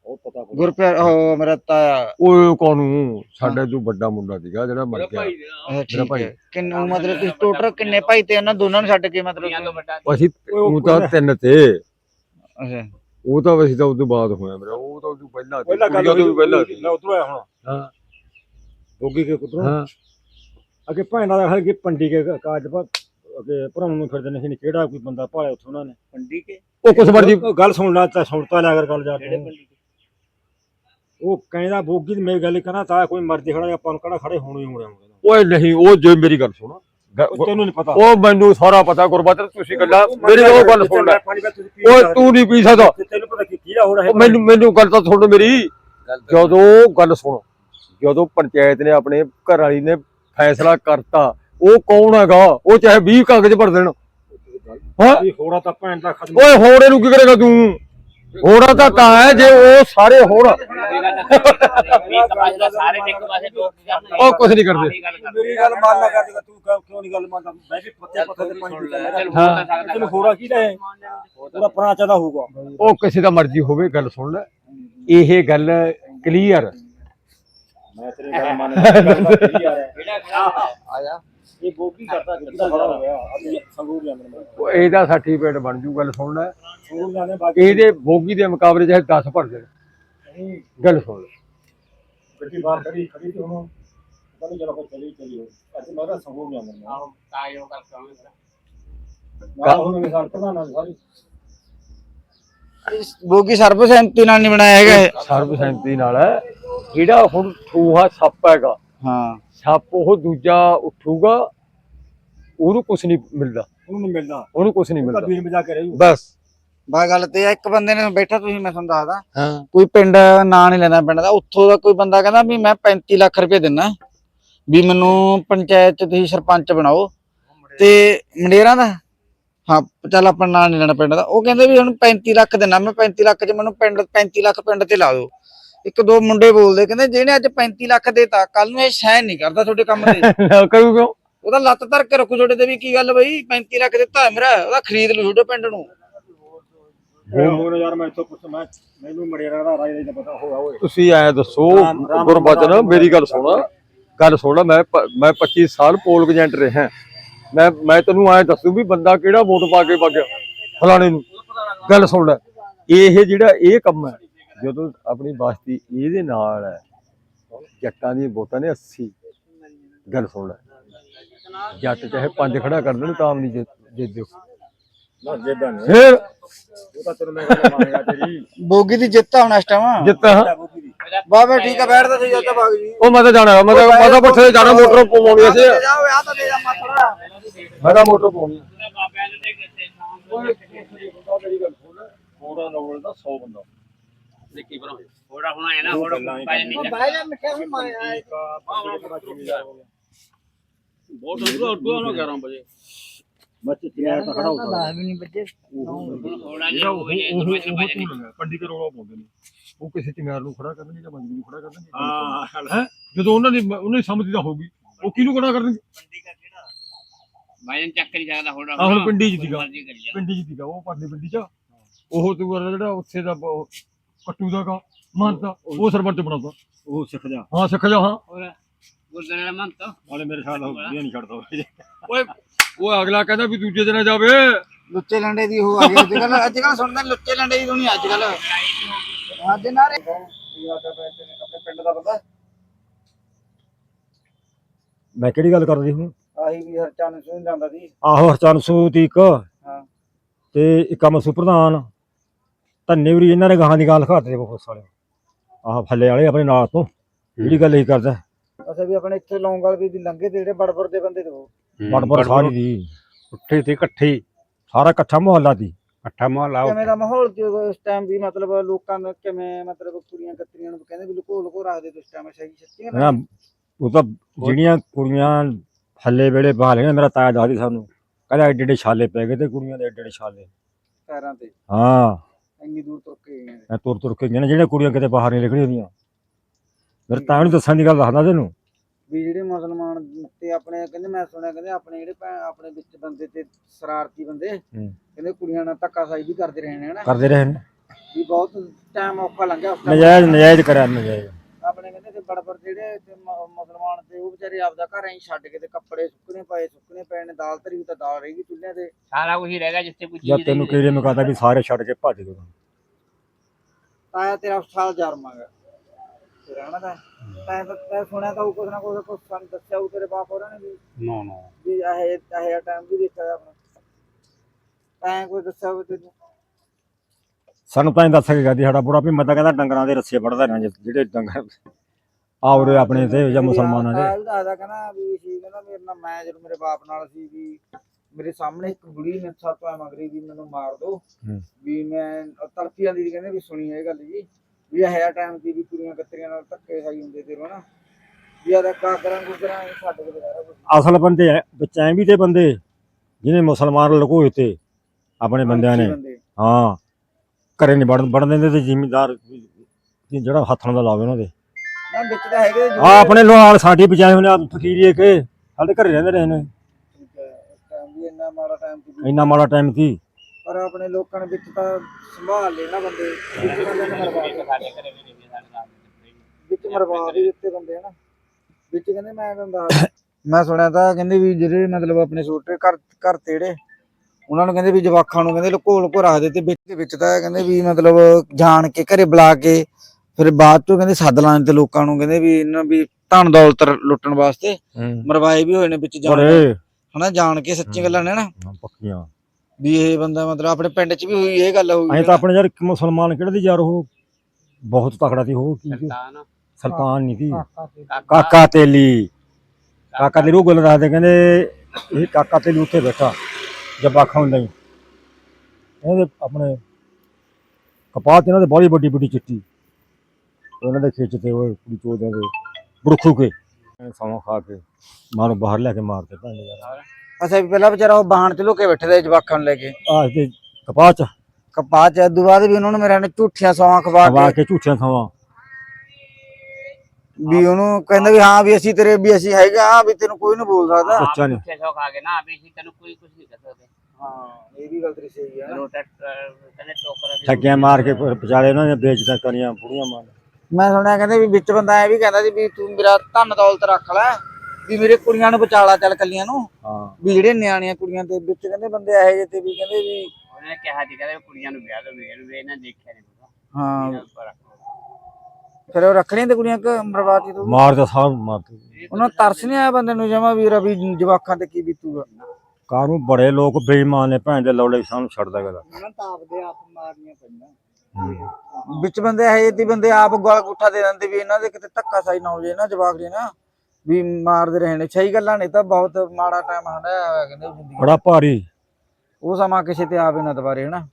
ਉਹ ਪਤਾ ਗੁਰਪਿਆਰ ਉਹ ਮੇਰਾ ਤਾਇਆ। ਉਹ ਕਾਨੂੰ ਸਾਡਾ ਜੋ ਵੱਡਾ ਮੁੰਡਾ ਸੀਗਾ ਜਿਹੜਾ ਮਰ ਗਿਆ। ਅੱਛਾ, ਠੀਕ ਭਾਈ। ਹੈ। ਕਿੰਨੇ ਮਤਲਬ ਤੁਸੀਂ ਟੋਟਲ ਕਿੰਨੇ ਭਾਈ ਤੇ ਉਹਨਾਂ ਦੋਨਾਂ ਨੂੰ ਛੱਡ ਕੇ ਤੋਂ ਮਤਲਬ ਵੱਡਾ ਅਸੀਂ ਉਹ ਤਾਂ ਤਿੰਨ ਤੇ। ਅੱਛਾ। ਉਹ ਤਾਂ ਅਸੀਂ ਤਾਂ ਉਦੋਂ ਬਾਅਦ ਹੋਇਆ ਮੇਰਾ। ਉਹ ਤਾਂ ਉਦੋਂ ਪਹਿਲਾਂ ਸੀ। ਪਹਿਲਾਂ ਗੱਲ ਕੁੜੀਆਂ ਤੋਂ ਵੀ ਪਹਿਲਾਂ ਸੀ। ਮੈਂ ਉਧਰੋਂ ਆਇਆ ਹੁਣ। ਹਾਂ। ਬੋਗੀ ਕੇ ਕੁਤਰੋਂ? ਹਾਂ। ਅਗੇ ਭੈਣਾਂ ਦਾ ਹਰ ਕੇ ਪੰਡੀ ਕੇ ਕਾਜ ਪਰ ਅਗੇ ਨੂੰ ਫਿਰਦੇ ਨੇ ਕਿ ਕਿਹੜਾ ਕੋਈ ਬੰਦਾ ਭਾਲਿਆ ਉੱਥੋਂ ਉਹਨਾਂ ਨੇ। ਪੰਡੀ ਕੇ? ਉਹ ਕੁਛ ਮਰਜ਼ੀ ਗੱਲ ਸੁਣਨਾ ਤਾਂ ਸੁਣਤਾ ਲਿਆ ਕਰ ਗੱਲ ਜਾ ਕੇ। ਉਹ ਕਹਿੰਦਾ ਬੋਗੀ ਦੀ ਮੇਰੀ ਗੱਲ ਕਰਾਂ ਤਾਂ ਕੋਈ ਮਰਜ਼ੀ ਖੜਾ ਆਪਾਂ ਨੂੰ ਕਿਹੜਾ ਖੜੇ ਹੋਣੇ ਹੀ ਹੋਣੇ। ਓਏ ਨਹੀਂ ਉਹ ਜੇ ਮੇਰੀ ਗੱਲ ਸੁਣ। ਤੈਨੂੰ ਨਹੀਂ ਪਤਾ। ਉਹ ਮੈਨੂੰ ਸਾਰਾ ਪਤਾ ਗੁਰਬਤ ਤੁਸੀਂ ਗੱਲਾਂ ਮੇਰੀ ਉਹ ਗੱਲ ਸੁਣ ਲੈ। ਓਏ। ਤੂੰ ਨਹੀਂ ਪੀ ਸਕਦਾ। ਤੈਨੂੰ ਪਤਾ ਕੀ ਕੀੜਾ ਹੈ? ਉਹ ਮੈਨੂੰ ਮੈਨੂੰ ਗੱਲ ਤਾਂ ਸੁਣ ਮੇਰੀ। ਜਦੋਂ ਗੱਲ ਸੁਣ ਜਦੋਂ ਪੰਚਾਇਤ ਨੇ ਆਪਣੇ ਘਰ ਵਾਲੀ ਨੇ ਫੈਸਲਾ ਕਰਤਾ ਉਹ ਕੌਣ ਹੈਗਾ? ਉਹ ਚਾਹੇ 20 ਕਾਗਜ਼ ਭਰ ਦੇਣ। ਹਾਂ? ਵੀ ਹੋੜਾ ਤਾਂ ਭੈਣ ਦਾ ਖਤਮ ਓਏ ਹੋੜੇ ਨੂੰ ਕੀ ਕਰੇਗਾ ਤੂੰ? ਹੋੜਾ ਤਾਂ ਤਾਂ ਹੈ ਜੇ ਉਹ ਸਾਰੇ ਹੋੜ ਦਾ ਉਹ ਕੁਛ ਨਹੀਂ ਕਰਦੇ। ਮੇਰੀ ਗੱਲ ਮੰਨ ਨਾ ਕਰ ਤੂੰ ਕਿਉਂ ਨਹੀਂ ਗੱਲ ਮੰਨਦਾ? ਮੈਂ ਵੀ ਪੱਤੇ ਪੱਤੇ ਤੇ ਮੈਂ ਹਾਂ। ਤੈਨੂੰ ਹੋੜਾ ਕਿਹਦਾ ਹੈ ਉਹਦਾ ਪਰਾਂਚਾ ਦਾ ਹੋਊਗਾ। ਉਹ ਕਿਸੇ ਦਾ ਮਰਜ਼ੀ ਹੋਵੇ ਗੱਲ ਸੁਣ ਲੈ। ਇਹ ਗੱਲ ਕਲੀਅਰ ਮੈਂ ਤੇਰੀ ਗੱਲ ਮੰਨਦਾ ਖੜਾ ਆਇਆ। ਇਹ ਬੋਗੀ ਕਰਦਾ ਕਿੱਦਾਂ ਖੜਾ ਹੋ ਗਿਆ ਅਸੀਂ ਸੰਗੂਰ ਜਾਂਦੇ ਨੇ ਇਹਦਾ ਸਰਟੀਫਿਕੇਟ ਬਣ ਜੂ ਗੱਲ ਸੁਣ ਲੈ ਸੰਗੂਰ ਜਾਂਦੇ ਬਾਕੀ ਇਹਦੇ ਬੋਗੀ ਦੇ ਮੁਕਾਬਲੇ ਚਾਹੇ 10 ਭਰ ਦੇ ਨਹੀਂ। ਗੱਲ ਸੁਣ ਲੈ। ਗੱਡੀ ਬਾਹਰ ਖੜੀ ਖੜੀ ਤੇ ਉਹਨੂੰ ਪਤਾ ਨਹੀਂ ਚਲੋ ਚਲੀ ਚਲੀ ਹੋ ਅੱਜ ਮੈਂ ਤਾਂ ਸੰਗੂਰ ਜਾਂਦੇ ਨੇ ਆਹੋ ਕਾਇਓ ਕਰ ਕਰਾਂਗੇ ਮੈਂ ਉਹਨਾਂ ਦੇ ਸਾਲ ਪ੍ਰਧਾਨ ਨਾਲ ਸਾਰੀ। ਬੋਗੀ ਸਰਬਸੰਮਤੀ ਨਾਲ ਨਹੀਂ ਬਣਾਇਆ ਹੈਗਾ ਇਹ। ਸਰਬਸੰਮਤੀ ਨਾਲ ਹੈ। ਜਿਹੜਾ ਹੁਣ ਠੂਹਾ ਸੱਪ ਹੈਗਾ ਹਾਂ। ਸੱਪ ਉਹ ਦੂਜਾ ਉੱਠੂਗਾ ਉਹਨੂੰ ਕੁਝ ਨਹੀਂ ਮਿਲਦਾ। ਉਹਨੂੰ ਨਹੀਂ ਮਿਲਦਾ। ਉਹਨੂੰ ਕੁਝ ਨਹੀਂ ਮਿਲਦਾ। ਬਸ। ਬਾ ਗੱਲ ਤੇ ਆ, ਇੱਕ ਬੰਦੇ ਨੇ ਬੈਠਾ ਤੁਸੀਂ ਮੈਂ ਤੁਹਾਨੂੰ ਦੱਸਦਾ। ਹਾਂ। ਕੋਈ ਪਿੰਡ ਨਾਂ ਨਹੀਂ ਲੈਣਾ ਪਿੰਡ ਦਾ। ਉੱਥੋਂ ਦਾ ਕੋਈ ਬੰਦਾ ਕਹਿੰਦਾ ਵੀ ਮੈਂ 35 ਲੱਖ ਰੁਪਏ ਦਿੰਨਾ ਵੀ ਮੈਨੂੰ ਪੰਚਾਇਤ ਚ ਤੁਸੀਂ ਸਰਪੰਚ ਬਣਾਓ। ਤੇ ਮੰਡੇਰਾਂ ਦਾ? ਹਾਂ ਚੱਲ ਆਪਾਂ ਨਾਂ ਨਹੀਂ ਲੈਣਾ ਪਿੰਡ ਦਾ। ਉਹ ਕਹਿੰਦੇ ਵੀ ਹੁਣ 35 ਲੱਖ ਦੇਣਾ ਮੈਂ 35 ਲੱਖ ਚ ਮੈਨੂੰ ਪਿੰਡ 35 ਲੱਖ ਪਿੰਡ ਤੇ ਲਾ ਦਿਓ। ਇੱਕ ਦੋ ਮੁੰਡੇ ਬੋਲਦੇ ਕਹਿੰਦੇ ਜਿਹਨੇ ਅੱਜ 35 ਲੱਖ ਦੇਤਾ ਕੱਲ ਨੂੰ ਇਹ ਸਾਈਨ ਨਹੀਂ ਕਰਦਾ ਤੁਹਾਡੇ ਕੰਮ ਤੇ। ਕਰੂ ਕਿਉਂ? ਉਹਦਾ ਲੱਤ ਧਰ ਕੇ ਰੱਖੋ ਤੁਹਾਡੇ ਤੇ ਵੀ ਕੀ ਗੱਲ ਬਈ? 35 ਲੱਖ ਦਿੱਤਾ ਹੈ ਮੇਰਾ ਉਹਦਾ ਖਰੀਦ ਲਓ ਤੁਹਾਡੇ ਪਿੰਡ ਨੂੰ। ਹੋਰ। ਯਾਰ ਮੈਂ ਇੱਥੋਂ ਪੁੱਛ ਮੈਂ ਮੈਨੂੰ ਮੜੇਰਾ ਦਾ ਰਾਜ ਦਾ ਪਤਾ ਹੋਗਾ ਓਏ ਤੁਸੀਂ ਐ ਦੱਸੋ ਗੁਰਬਚਨ ਮੇਰੀ ਗੱਲ ਸੁਣ। ਗੱਲ ਸੁਣ ਮੈਂ ਮੈਂ 25 ਸਾਲ ਪੋਲ ਏਜੰਟ ਰਿਹਾ। ਮੈਂ ਮੈਂ ਤੈਨੂੰ ਐ ਦੱਸੂ ਵੀ ਬੰਦਾ ਕਿਹੜਾ ਵੋਟ ਪਾ ਕੇ ਵਗਿਆ ਫਲਾਣੇ ਨੂੰ। ਗੱਲ ਸੁਣ ਲੈ ਇਹ ਜਿਹੜਾ ਇਹ ਕੰਮ ਹੈ ਜਦੋਂ ਆਪਣੀ ਬਸਤੀ ਇਹਦੇ ਨਾਲ ਹੈ ਜੱਟਾਂ ਦੀਆਂ ਵੋਟਾਂ ਨੇ 80 ਗੱਲ ਸੁਣ ਲੈ ਜੱਟ ਚਾਹੇ ਪੰਜ ਖੜਾ ਕਰ ਦੇਣ ਤਾਂ ਵੀ ਨਹੀਂ ਜਿੱਤ- ਜਿੱਤ ਦਿਓ। ਨਾ ਜਿੱਦਾਂ ਨਹੀਂ। ਫਿਰ ਉਹ ਤਾਂ ਤੈਨੂੰ ਮੈਂ ਕਹਿੰਦਾ ਮੰਨੇਗਾ ਤੇਰੀ। ਬੋਗੀ ਦੀ ਜਿੱਤ ਆ ਹੁਣ ਇਸ ਟਾਈਮ ਜਿੱਤ। ਹਾਂ ਬਾਬਾ ਠੀਕ ਆ ਬੈਠਦਾ ਸੀ ਜਦ ਭਾਗ ਜੀ। ਉਹ ਮੈਂ ਤਾਂ ਜਾਣਾ ਮੈਂ ਤਾਂ ਮੈਂ ਤਾਂ ਪੱਠੇ ਜਾਣਾ ਮੋਟਰ ਪਵਾਉਣੀ ਅਸੀਂ ਲੈ ਜਾਓ ਆ ਤਾਂ ਲੈ ਜਾ ਮਾਤੜਾ ਮੈਂ ਤਾਂ ਮੋਟਰ ਪਾਉਣੀ ਬਾਬਿਆਂ ਦੇ ਕਿੱਥੇ ਸਾਹਮਣੇ ਮੇਰੀ ਗੱਲ ਸੁਣ ਥੋੜਾ ਨੌਲ ਦਾ 100 ਬੰਦਾ ਦੇਖੀ ਭਰਾ ਥੋੜਾ ਹੋਣਾ ਹੈ ਨਾ ਥੋੜਾ ਪਾਇ ਨਹੀਂ ਚੱਕ ਬਾਹਰ ਮਿੱਠਾ ਵੀ ਮਾਇਆ ਬਹੁਤ ਟੁੱਟੂ ਟੁੱਟੂ ਨਾ 11 ਵਜੇ। ਮੈਂ ਚਿੱਟਿਆ ਤਾਂ ਖੜਾ ਹੁੰਦਾ ਵੀ ਨਹੀਂ ਬੱਜੇ ਥੋੜਾ ਜਿਹਾ ਉਹ ਜੇ ਉਹ ਤਾਂ ਪੰਡੀ ਤੇ ਰੌਲਾ ਪਾਉਂਦੇ ਨੇ। ਉਹ ਕਿਸੇ ਚਿੰਗਾਰ ਨੂੰ ਖੜਾ ਕਰਨਗੇ ਜਾਂ ਮੰਜਰੀ ਨੂੰ ਖੜਾ ਕਰਨਗੇ? ਹਾਂ ਹੈ। ਜਦੋਂ ਉਹਨਾਂ ਦੀ ਉਹਨਾਂ ਦੀ ਸਮਝ ਦਾ ਹੋਊਗੀ। ਉਹ ਕਿਹਨੂੰ ਖੜਾ ਕਰਨਗੇ? ਭਾਈ ਚੱਕ ਨਹੀਂ ਸਕਦਾ ਆਹ ਹੁਣ ਪਿੰਡੀ ਜਾ ਪਿੰਡੀ ਚ ਸੀਗਾ ਉਹ ਪਰਲੀ ਪਿੰਡੀ ਚ। ਉਹ ਤੂੰ ਜਿਹੜਾ ਉੱਥੇ ਦਾ ਕੱਟੂ ਦਾ ਕਾ ਮੰਨਦਾ ਉਹ ਸਰਪੰਚ ਬਣਾਉਂਦਾ। ਉਹ ਸਿੱਖ ਜਾ। ਹਾਂ ਸਿੱਖ ਜਾ ਹਾਂ। ਹੋਰ ਗੁਰਦੁਆਰੇ ਵਾਲਾ ਮੰਤ ਨਾਲੇ ਮੇਰੇ ਖਿਆਲ ਹੋ ਗਿਆ ਨਹੀਂ ਛੱਡਦਾ ਓਏ ਉਹ ਅਗਲਾ ਕਹਿੰਦਾ ਵੀ ਦੂਜੇ ਦਿਨ ਜਾਵੇ ਲੁੱਚੇ ਲੰਡੇ ਦੀ ਉਹ ਆ ਗਈ। ਅੱਜ ਕੱਲ ਅੱਜ ਕੱਲ ਸੁਣਦੇ ਨੇ ਲੁੱਚੇ ਲੰਡੇ ਦੀ ਦੁਨੀਆ ਅੱਜ ਕੱਲ ਅੱਜ ਨਾਰੇ ਆਪਣੇ ਪਿੰਡ ਦਾ ਬੰਦਾ ਮੈਂ ਕਿਹੜੀ ਗੱਲ ਕਰਦੀ ਹੁਣ ਆਹੀ ਵੀ ਹਰ ਚੰਨ ਸੁਣ ਜਾਂਦਾ ਸੀ। ਆਹੋ ਹਰਚਰਨ ਸੂਤ ਇੱਕ। ਹਾਂ। ਤੇ ਇੱਕ ਅਮਰ ਪ੍ਰਧਾਨ ਧੰਨੇ ਵੀ ਇਹਨਾਂ ਨੇ ਗਾਹਾਂ ਦੀ ਗੱਲ ਖਾਤੇ ਦੇ ਬਹੁਤ ਸਾਲੇ ਆਹ ਫੱਲੇ ਵਾਲੇ ਆਪਣੇ ਨਾਲ ਤੋਂ। ਜਿਹੜੀ ਗੱਲ ਹੀ ਕਰਦਾ। ਅਸੀਂ ਵੀ ਆਪਣੇ ਇੱਥੇ ਲੌਂਗਲ ਵੀ ਦੀ ਲੰਘੇ ਤੇ ਜਿਹੜੇ ਬੜਬੜ ਦੇ ਬੰਦੇ ਤੋਂ ਬੜਬੜ ਸਾਰੀ ਦੀ। ਉੱਠੇ ਤੇ ਇਕੱਠੇ। ਸਾਰਾ ਇਕੱਠਾ ਮੁਹੱਲਾ ਦੀ ਇਕੱਠਾ ਮਹਲਾ ਕਿਵੇਂ ਦਾ ਮਾਹੌਲ ਸੀ ਉਦੋਂ ਇਸ ਟਾਈਮ ਵੀ ਮਤਲਬ ਲੋਕਾਂ ਨੂੰ ਕਿਵੇਂ ਮਤਲਬ ਕੁੜੀਆਂ ਕੱਤਰੀਆਂ ਨੂੰ ਕਹਿੰਦੇ ਵੀ ਲੁਕੋ ਲੁਕੋ ਰੱਖਦੇ ਤੇ ਉਸ ਟਾਈਮ ਸਹੀ ਸੱਚੀ ਨਾ ਉਹ ਤਾਂ ਜਿਹੜੀਆਂ ਕੁੜੀਆਂ ਫੱਲੇ ਵੇਲੇ ਬਹਾ ਲੈਣਾ ਮੇਰਾ ਤਾਇਆ ਦਾਦੀ ਸਾਨੂੰ। ਕਹਿੰਦਾ ਏਡੇ ਏਡੇ ਛਾਲੇ ਪੈ ਗਏ ਤੇ ਕੁੜੀਆਂ ਦੇ ਏਡੇ ਏਡੇ ਛਾਲੇ। ਪੈਰਾਂ ਤੇ। ਹਾਂ। ਇੰਨੀ ਦੂਰ ਤੁਰ ਕੇ ਗਈਆਂ ਨੇ। ਤੁਰ ਤੁਰ ਕੇ ਗਏ ਜਿਹੜੀਆਂ ਕੁੜੀਆਂ ਕਿਤੇ ਬਾਹਰ ਨਹੀਂ ਨਿਕਲੀ ਹੁੰਦੀਆਂ। ਮੇਰੇ ਤਾਇਆ ਨੂੰ ਦੱਸਣ ਦੀ ਗੱਲ ਦੱਸਦਾ ਤੈਨੂੰ। ਵੀ ਜਿਹੜੇ ਮੁਸਲਮਾਨ ਤੇ ਆਪਣੇ ਕਹਿੰਦੇ ਮੈਂ ਸੁਣਿਆ ਕਹਿੰਦੇ ਆਪਣੇ ਜਿਹੜੇ ਭੈਣ ਆਪਣੇ ਵਿੱਚ ਬੰਦੇ ਤੇ ਸ਼ਰਾਰਤੀ ਬੰਦੇ ਹੂੰ। ਕਹਿੰਦੇ ਕੁੜੀਆਂ ਨਾਲ ਧੱਕਾਸ਼ਾਹੀ ਵੀ ਕਰਦੇ ਰਹੇ ਨੇ ਹਨਾ? ਕਰਦੇ ਰਹੇ ਨੇ। ਵੀ ਬਹੁਤ ਟਾਈਮ ਔਖਾ ਲੰਘਿਆ ਉਸ time। ਨਜਾਇਜ਼ ਨਜਾਇਜ਼ ਕਰਿਆ ਨਜਾਇਜ਼। ਆਪਣੇ ਕਹਿੰਦੇ ਤੇ ਬੜਬੜ ਜਿਹੜੇ ਤੇ ਮ- ਮੁਸਲਮਾਨ ਤੇ ਉਹ ਵਿਚਾਰੇ ਆਪਦਾ ਘਰ ਐਂ ਛੱਡ ਕੇ ਤੇ ਕੱਪੜੇ ਸੁੱਕਣੇ ਪਏ ਸੁੱਕਣੇ ਪਏ ਨੇ ਦਾਲ ਧਰੀ ਤਾਂ ਦਾਲ ਰਹੇਗੀ ਚੁੱਲ੍ਹੇ ਤੇ। ਸਾਰਾ ਕੁਝ ਹੀ ਰਹੇਗਾ ਜਿੱਥੇ ਕੋਈ ਜਦ ਚੀਜ਼ ਤੈਨੂੰ ਨਹੀਂ ਕਿਹੜੇ ਨੂੰ ਕਹਤਾ ਵੀ ਸਾਰੇ ਛੱਡ ਕੇ ਭੱਜ ਗਏ ਤਾਇਆ ਤੇਰਾ ਸਾਲ ਜਰਮਾਗਾ ਤੇ ਰਹਿਣਾ ਤਾਂ ਤੈਂ ਤਾਂ ਤੈਂ ਸੁਣਿਆ ਤਾਂ ਉਹ ਕੁਛ ਨਾ ਕੁਛ ਕੁਛ ਸਾਨੂੰ ਦੱਸਿਆ ਉਹ ਤੇਰੇ ਬਾਪ ਹੋਰਾਂ ਨੇ ਵੀ। ਨੋ ਨੋ। ਵੀ ਇਹ ਇਹ ਟਾਈਮ ਵੀ ਦੇਖਿਆ ਆਪਣਾ। ਤੈਂ ਕੋਈ ਦੱਸਿਆ ਹੋਵੇ ਤੈਨੂੰ? ਸਾਨੂੰ ਤਾਂ ਇਹ ਦੱਸ ਕੇ ਗਈ ਸਾਡਾ ਬੁੜਾ ਵੀ ਮੈਂ ਤਾਂ ਕਹਿੰਦਾ ਡੰਗਰਾਂ ਦੇ ਰੱਸੇ ਵੜਦਾ ਰਿਹਾ ਜਿਹੜੇ ਡੰਗਰ ਆਉਰੇ ਆਪਣੇ ਤੇ ਜਾਂ ਮੁਸਲਮਾਨਾਂ ਦੇ। ਦੱਸਦਾ ਕਹਿੰਦਾ ਵੀ ਸੀ ਕਹਿੰਦਾ ਮੇਰੇ ਨਾਲ ਮੈਂ ਜਦੋਂ ਮੇਰੇ ਬਾਪ ਨਾਲ ਸੀ ਵੀ ਮੇਰੇ ਸਾਹਮਣੇ ਇੱਕ ਬੁੜੀ ਮੇਰੇ ਸਾਥ ਤੋਂ ਮੰਗਰੀ ਵੀ ਮੈਨੂੰ ਮਾਰ ਦੋ। ਵੀ ਮੈਂ ਤੜਫੀ ਜਾਂਦੀ ਸੀ ਕਹਿੰਦੇ ਵੀ ਸੁਣੀ ਇਹ ਗੱਲ ਜੀ। ਵੀ ਇਹ ਟਾਈਮ ਦੀ ਵੀ ਕੁੜੀਆਂ ਕੱਤਰੀਆਂ ਨਾਲ ਧੱਕੇ ਖਾਈ ਹੁੰਦੇ ਤੇ ਹਨਾ। ਵੀ ਆਦਾ ਕਾਕਰਾਂ ਗੁਜਰਾਂ ਇਹ ਸਾਡੇ ਕੋਲ ਸਾਰਾ ਕੁਛ। ਅਸਲ ਬੰਦੇ ਐ ਐਂ ਵੀ ਤੇ ਬੰਦੇ ਜਿਹਨੇ ਮੁਸਲਮਾਨ ਲੁਕੋਏ ਤੇ ਆਪਣੇ ਬੰਦਿਆਂ ਨੇ। ਬੰਦੇ। ਹਾਂ ਘਰੇ ਨਹੀਂ ਵੜਨ ਵੜਨ ਦਿੰਦੇ ਤੇ ਜ਼ਿਮੀਂਦਾਰ ਜਿਹੜਾ ਹੱਥਾਂ ਦਾ ਲਾਵੇ ਉਹਨਾਂ ਦੇ। ਨਾ ਵਿੱਚ ਤਾਂ ਹੈਗੇ ਆ ਆਪਣੇ ਲੋਹਾਲ ਸਾਡੀ ਬਚਾਏ ਹੋਣੇ ਆ ਫਕੀਰੀਏ ਕੇ ਸਾਡੇ ਘਰੇ ਰਹਿੰਦੇ ਰਹੇ ਨੇ। ਟਾਈਮ ਵੀ ਇੰਨਾ ਮਾੜਾ ਟਾਈਮ ਸੀ। ਇੰਨਾ ਮਾੜਾ ਟਾਈਮ ਸੀ। ਪਰ ਆਪਣੇ ਲੋਕਾਂ ਨੇ ਵਿੱਚ ਤਾਂ ਸੰਭਾਲ ਲੈਣਾ ਬੰਦੇ। ਵਿੱਚ ਬੰਦੇ ਨੇ ਮਰਵਾ ਦਿੱਤੇ। ਸਾਡੇ ਘਰੇ ਵੀ ਨਹੀਂ ਸਾਡੇ ਨਾਲ ਵਿੱਚ ਮਰਵਾ ਵੀ ਦਿੱਤੇ ਬੰਦੇ ਹਨਾ। ਵਿੱਚ ਕਹਿੰਦੇ ਮੈਂ ਤੁਹਾਨੂੰ ਦੱਸ ਮੈਂ ਸੁਣਿਆ ਤਾਂ ਕਹਿੰਦੇ ਵੀ ਜਿਹੜੇ ਮਤਲਬ ਆਪਣੇ ਛੋਟੇ ਘਰ ਘਰ ਤੇ ਜਿਹੜੇ ਉਹਨਾਂ ਨੂੰ ਕਹਿੰਦੇ ਵੀ ਜਵਾਖਾਂ ਨੂੰ ਕਹਿੰਦੇ ਲੁਕੋ ਲੁਕੋ ਰੱਖਦੇ ਤੇ ਵਿੱਚ ਦੇ ਵਿੱਚ ਤਾਂ ਕਹਿੰਦੇ ਵੀ ਮਤਲਬ ਜਾਣ ਕੇ ਘਰੇ ਬੁਲਾ ਕੇ ਫਿਰ ਬਾਅਦ ਚੋਂ ਕਹਿੰਦੇ ਸੱਦ ਲਾਣੇ ਤੇ ਲੋਕਾਂ ਨੂੰ ਕਹਿੰਦੇ ਵੀ ਇਹਨਾਂ ਵੀ ਧਨ ਦੌਲਤ ਲੁੱਟਣ ਵਾਸਤੇ ਮਰਵਾਏ ਵੀ ਹੋਏ ਨੇ ਵਿੱਚ ਜਾਣ ਕੇ, ਹਨਾ ਜਾਣ ਕੇ ਸੱਚੀ ਗੱਲਾਂ ਨੇ ਨਾ ਪੱਕੀਆਂ। ਵੀ ਇਹ ਬੰਦਾ ਮਤਲਬ ਆਪਣੇ ਪਿੰਡ 'ਚ ਵੀ ਹੋਈ ਇਹ ਗੱਲ ਹੋਈ ਐਂ ਤਾਂ ਆਪਣੇ ਯਾਰ ਇੱਕ ਮੁਸਲਮਾਨ ਕਿਹੜੇ ਦੀ ਯਾਰ ਉਹ ਬਹੁਤ ਤਕੜਾ ਸੀ ਉਹ ਕੀ ਸੀ? ਸਰਤਾਨ। ਸੁਲਤਾਨ ਨਹੀਂ ਸੀ। ਕਾਕਾ ਕਾਕਾ। ਤੇਲੀ। ਕਾਕਾ। ਤੇਲੀ ਉਹ ਗੱਲ ਦੱਸਦੇ ਕਹਿੰਦੇ ਇਹ ਕਾਕਾ ਤੇਲੀ ਉੱਥੇ ਬੈਠਾ ਜੱਬਾਖਾਂ ਹੁੰਦਾ ਹੀ। ਇਹਦੇ ਆਪਣੇ ਕਪਾਹ ਤੇ ਇਹਨਾਂ ਦੇ ਬੜੀ ਵੱਡੀ ਵੱਡੀ ਚਿੱਟੀ। ਉਹਨਾਂ ਦੇ ਖਿੱਚ ਤੇ ਉਹ ਕੁੜੀ ਚੋਦਿਆਂ ਦੇ ਬੁਰਖੂ ਕੇ ਸੌਂ ਖਾ ਕੇ ਮਾਰੋ ਬਾਹਰ ਲੈ ਕੇ ਮਾਰਦੇ ਭਾਂਡੇ ਯਾਰ। ਅੱਛਾ ਵੀ ਪਹਿਲਾਂ ਵਿਚਾਰਾ ਉਹ ਬਾਹਣ 'ਚ ਲੁਕੇ ਬੈਠੇ ਦੇ ਜਵਾਕਾਂ ਨੂੰ ਲੈ ਕੇ। ਆਹ ਤੇ ਕਪਾਹ ਚ। ਕਪਾਹ 'ਚ ਉਦੋਂ ਬਾਅਦ ਵੀ ਉਹਨਾਂ ਨੂੰ ਮੇਰੇ ਨੇ ਝੂਠੀਆਂ ਸੌਆਂ ਖਵਾ ਖਵਾ ਕੇ ਕੇ ਝੂਠੀਆਂ ਸੌਆਂ ਵੀ ਉਹਨੂੰ ਕਹਿੰਦੇ ਵੀ ਹਾਂ ਵੀ ਅਸੀਂ ਤੇਰੇ ਵੀ ਅਸੀਂ ਹੈਗੇ ਆ ਵੀ ਤੈਨੂੰ ਕੋਈ ਨਹੀਂ ਬੋਲ ਸਕਦਾ। ਸੱਚਾ ਨੀ। ਉੱਥੇ ਸੌ ਖਾ ਕੇ ਨਾ ਵੀ ਅਸੀਂ ਤੈਨੂੰ ਕੋਈ ਕੁਝ ਨਹੀਂ ਕਰ ਸਕਦੇ। ਹਾਂ ਇਹ ਵੀ ਗੱਲ ਤੇਰੀ ਸਹੀ ਹੈ ਰੋਟਾ ਕਹਿੰਦੇ ਟੋਕਰਾ ਦੇ ਠੱਗੀਆਂ ਮਾਰ ਕੇ ਫਿਰ ਵਿਚਾਲੇ ਉਹਨਾਂ ਨੇ ਵੇਚਦਾ ਕਰੀਆਂ ਬੁੜੀਆਂ ਮਾਰ। ਮੈਂ ਸੁਣਿਆ ਕਹਿੰਦੇ ਵੀ ਵਿੱਚ ਬੰਦਾ ਐ ਵੀ ਕਹਿੰਦਾ ਸੀ ਵੀ ਤੂੰ ਮੇਰਾ ਧਨ ਦੌਲਤ ਰੱਖ ਲੈ। ਵੀ ਮੇਰੇ ਕੁੜੀਆਂ ਨੂੰ ਬਚਾ ਲਾ ਚੱਲ ਕੱਲੀਆਂ ਨੂੰ। ਹਾਂ। ਵੀ ਜਿਹੜੇ ਨਿਆਣੀਆਂ ਕੁੜੀਆਂ ਤੇ ਵਿੱਚ ਕਹਿੰਦੇ ਬੰਦੇ ਇਹੋ ਜਿਹੇ ਤੇ ਵੀ ਕਹਿੰਦੇ ਵੀ ਉਹਨੇ ਕਿਹਾ ਸੀ ਕਹਿੰਦੇ ਕੁੜੀਆਂ ਨੂੰ ਵਿਆਹ ਦੋ ਮੇਰੇ ਨੂੰ ਵੀ ਇਹਨਾਂ ਦੇਖਿਆ ਨਹੀਂ ਹਾਂ। ਫਿਰ ਉਹ ਰੱਖਣੀਆਂ ਤੇ ਕੁੜੀਆਂ ਕਿ ਬਰਬਾਦੀ ਤੋਂ ਮਾਰ ਤਾਂ ਸਾਹ ਮਾਰ। ਉਹਨਾਂ ਨੂੰ ਤਰਸ ਨਹੀਂ ਆਇਆ ਬੰਦੇ ਨੂੰ ਜਮਾ ਵੀ ਰਵੀ ਜਵਾਕਾਂ ਤੇ ਕੀ ਬੀਤੂਗਾ? ਕਾਹਨੂੰ ਬੜੇ ਲੋਕ ਬੇਈਮਾਨ ਨੇ ਭੈਣ ਦੇ ਲੌੜੇ ਸਾਨੂੰ ਛੱਡਦਾ ਗੱਲ ਉਹਨਾਂ ਤਾਂ ਆਪਦੇ ਆਪ ਮਾਰਨੀਆਂ ਪੈਂਦਾ ਵਿੱਚ ਬੰਦੇ ਹੈ ਤੇ ਬੰਦੇ ਆਪ ਗਲ ਗੁੱਠਾ ਦੇ ਦਿੰਦੇ ਵੀ ਇਹਨਾਂ ਦੇ ਕਿਤੇ ਧੱਕਾ ਸਾਈ ਨਾ ਹੋ ਜੇ ਨਾ ਜਵਾਕ ਦੇ ਨਾ। ਵੀ ਮਾਰਦੇ ਰਹੇ ਨੇ ਸਹੀ ਗੱਲਾਂ ਨਹੀਂ ਤਾਂ ਬਹੁਤ ਮਾੜਾ ਟਾਈਮ ਹੰਡਾਇਆ ਹੋਇਆ ਕਹਿੰਦੇ ਜ਼ਿੰਦਗੀ ਬੜਾ ਭਾਰੀ। ਉਹ ਸਮਾਂ ਕਿਸੇ ਤੇ ਆਵੇ ਨਾ ਦੁਬਾਰੇ ਹਨਾ?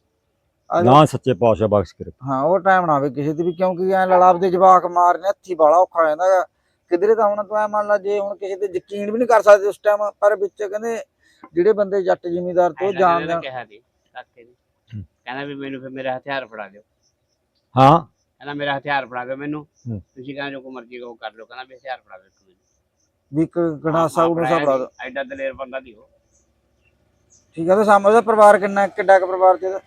ਨਾ ਸੱਚੇ ਪਾਤਸ਼ਾਹ ਬਖਸ਼ ਕਰੇ। ਹਾਂ ਉਹ ਟਾਈਮ ਨਾ ਆਵੇ ਕਿਸੇ ਤੇ ਵੀ ਕਿਉਂਕਿ ਐ ਲੜਾਪ ਦੇ ਜਵਾਕ ਮਾਰਨੇ ਹੱਥੀ ਬਾਲਾ ਔਖਾ ਜਾਂਦਾ। ਕਿਧਰੇ ਤਾਂ ਹੁਣ ਤੂੰ ਐ ਮੰਨ ਲਾ ਜੇ ਹੁਣ ਕਿਸੇ ਤੇ ਯਕੀਨ ਵੀ ਨਹੀਂ ਕਰ ਸਕਦੇ ਉਸ ਟਾਈਮ ਪਰ ਵਿੱਚ ਕਹਿੰਦੇ ਜਿਹੜੇ ਬੰਦੇ ਜੱਟ ਜ਼ਿਮੀਦਾਰ ਤੋਂ ਕਿਹਾ ਦੀ ਕਾਕੇ ਨੇ। ਕਹਿੰਦਾ ਵੀ ਮੈਨੂੰ ਫਿਰ ਮੇਰਾ ਹਥਿਆਰ ਫੜਾ ਦਿਓ। ਹਾਂ। ਕਹਿੰਦਾ ਮੇਰਾ ਹਥਿਆਰ ਫੜਾ ਦਿਓ ਮੈਨੂੰ। ਤੁਸੀਂ ਕਹਿੰਦੇ ਜੋ ਕੋ ਮਰਜ਼ੀ ਕੋ ਕਰ ਲਓ। ਕਹਿੰਦਾ ਵੀ ਹਥਿਆਰ ਫੜਾ ਦਿਓ ਵੀ ਇੱਕ ਗਣਾਸਾ ਗਣਾਸਾ ਭਰਾ ਦੋ ਐਡਾ ਦਲੇਰ ਬੰਦਾ ਦੀ ਉਹ। ਠੀਕ ਹੈ ਤੇ ਸਾਹਮਣੇ ਉਹਦਾ ਪਰਿਵਾਰ ਕਿੰਨਾ ਕਿੱਡਾ ਕੁ ਪਰਿਵਾਰ ਤੇ ਉਹਦਾ?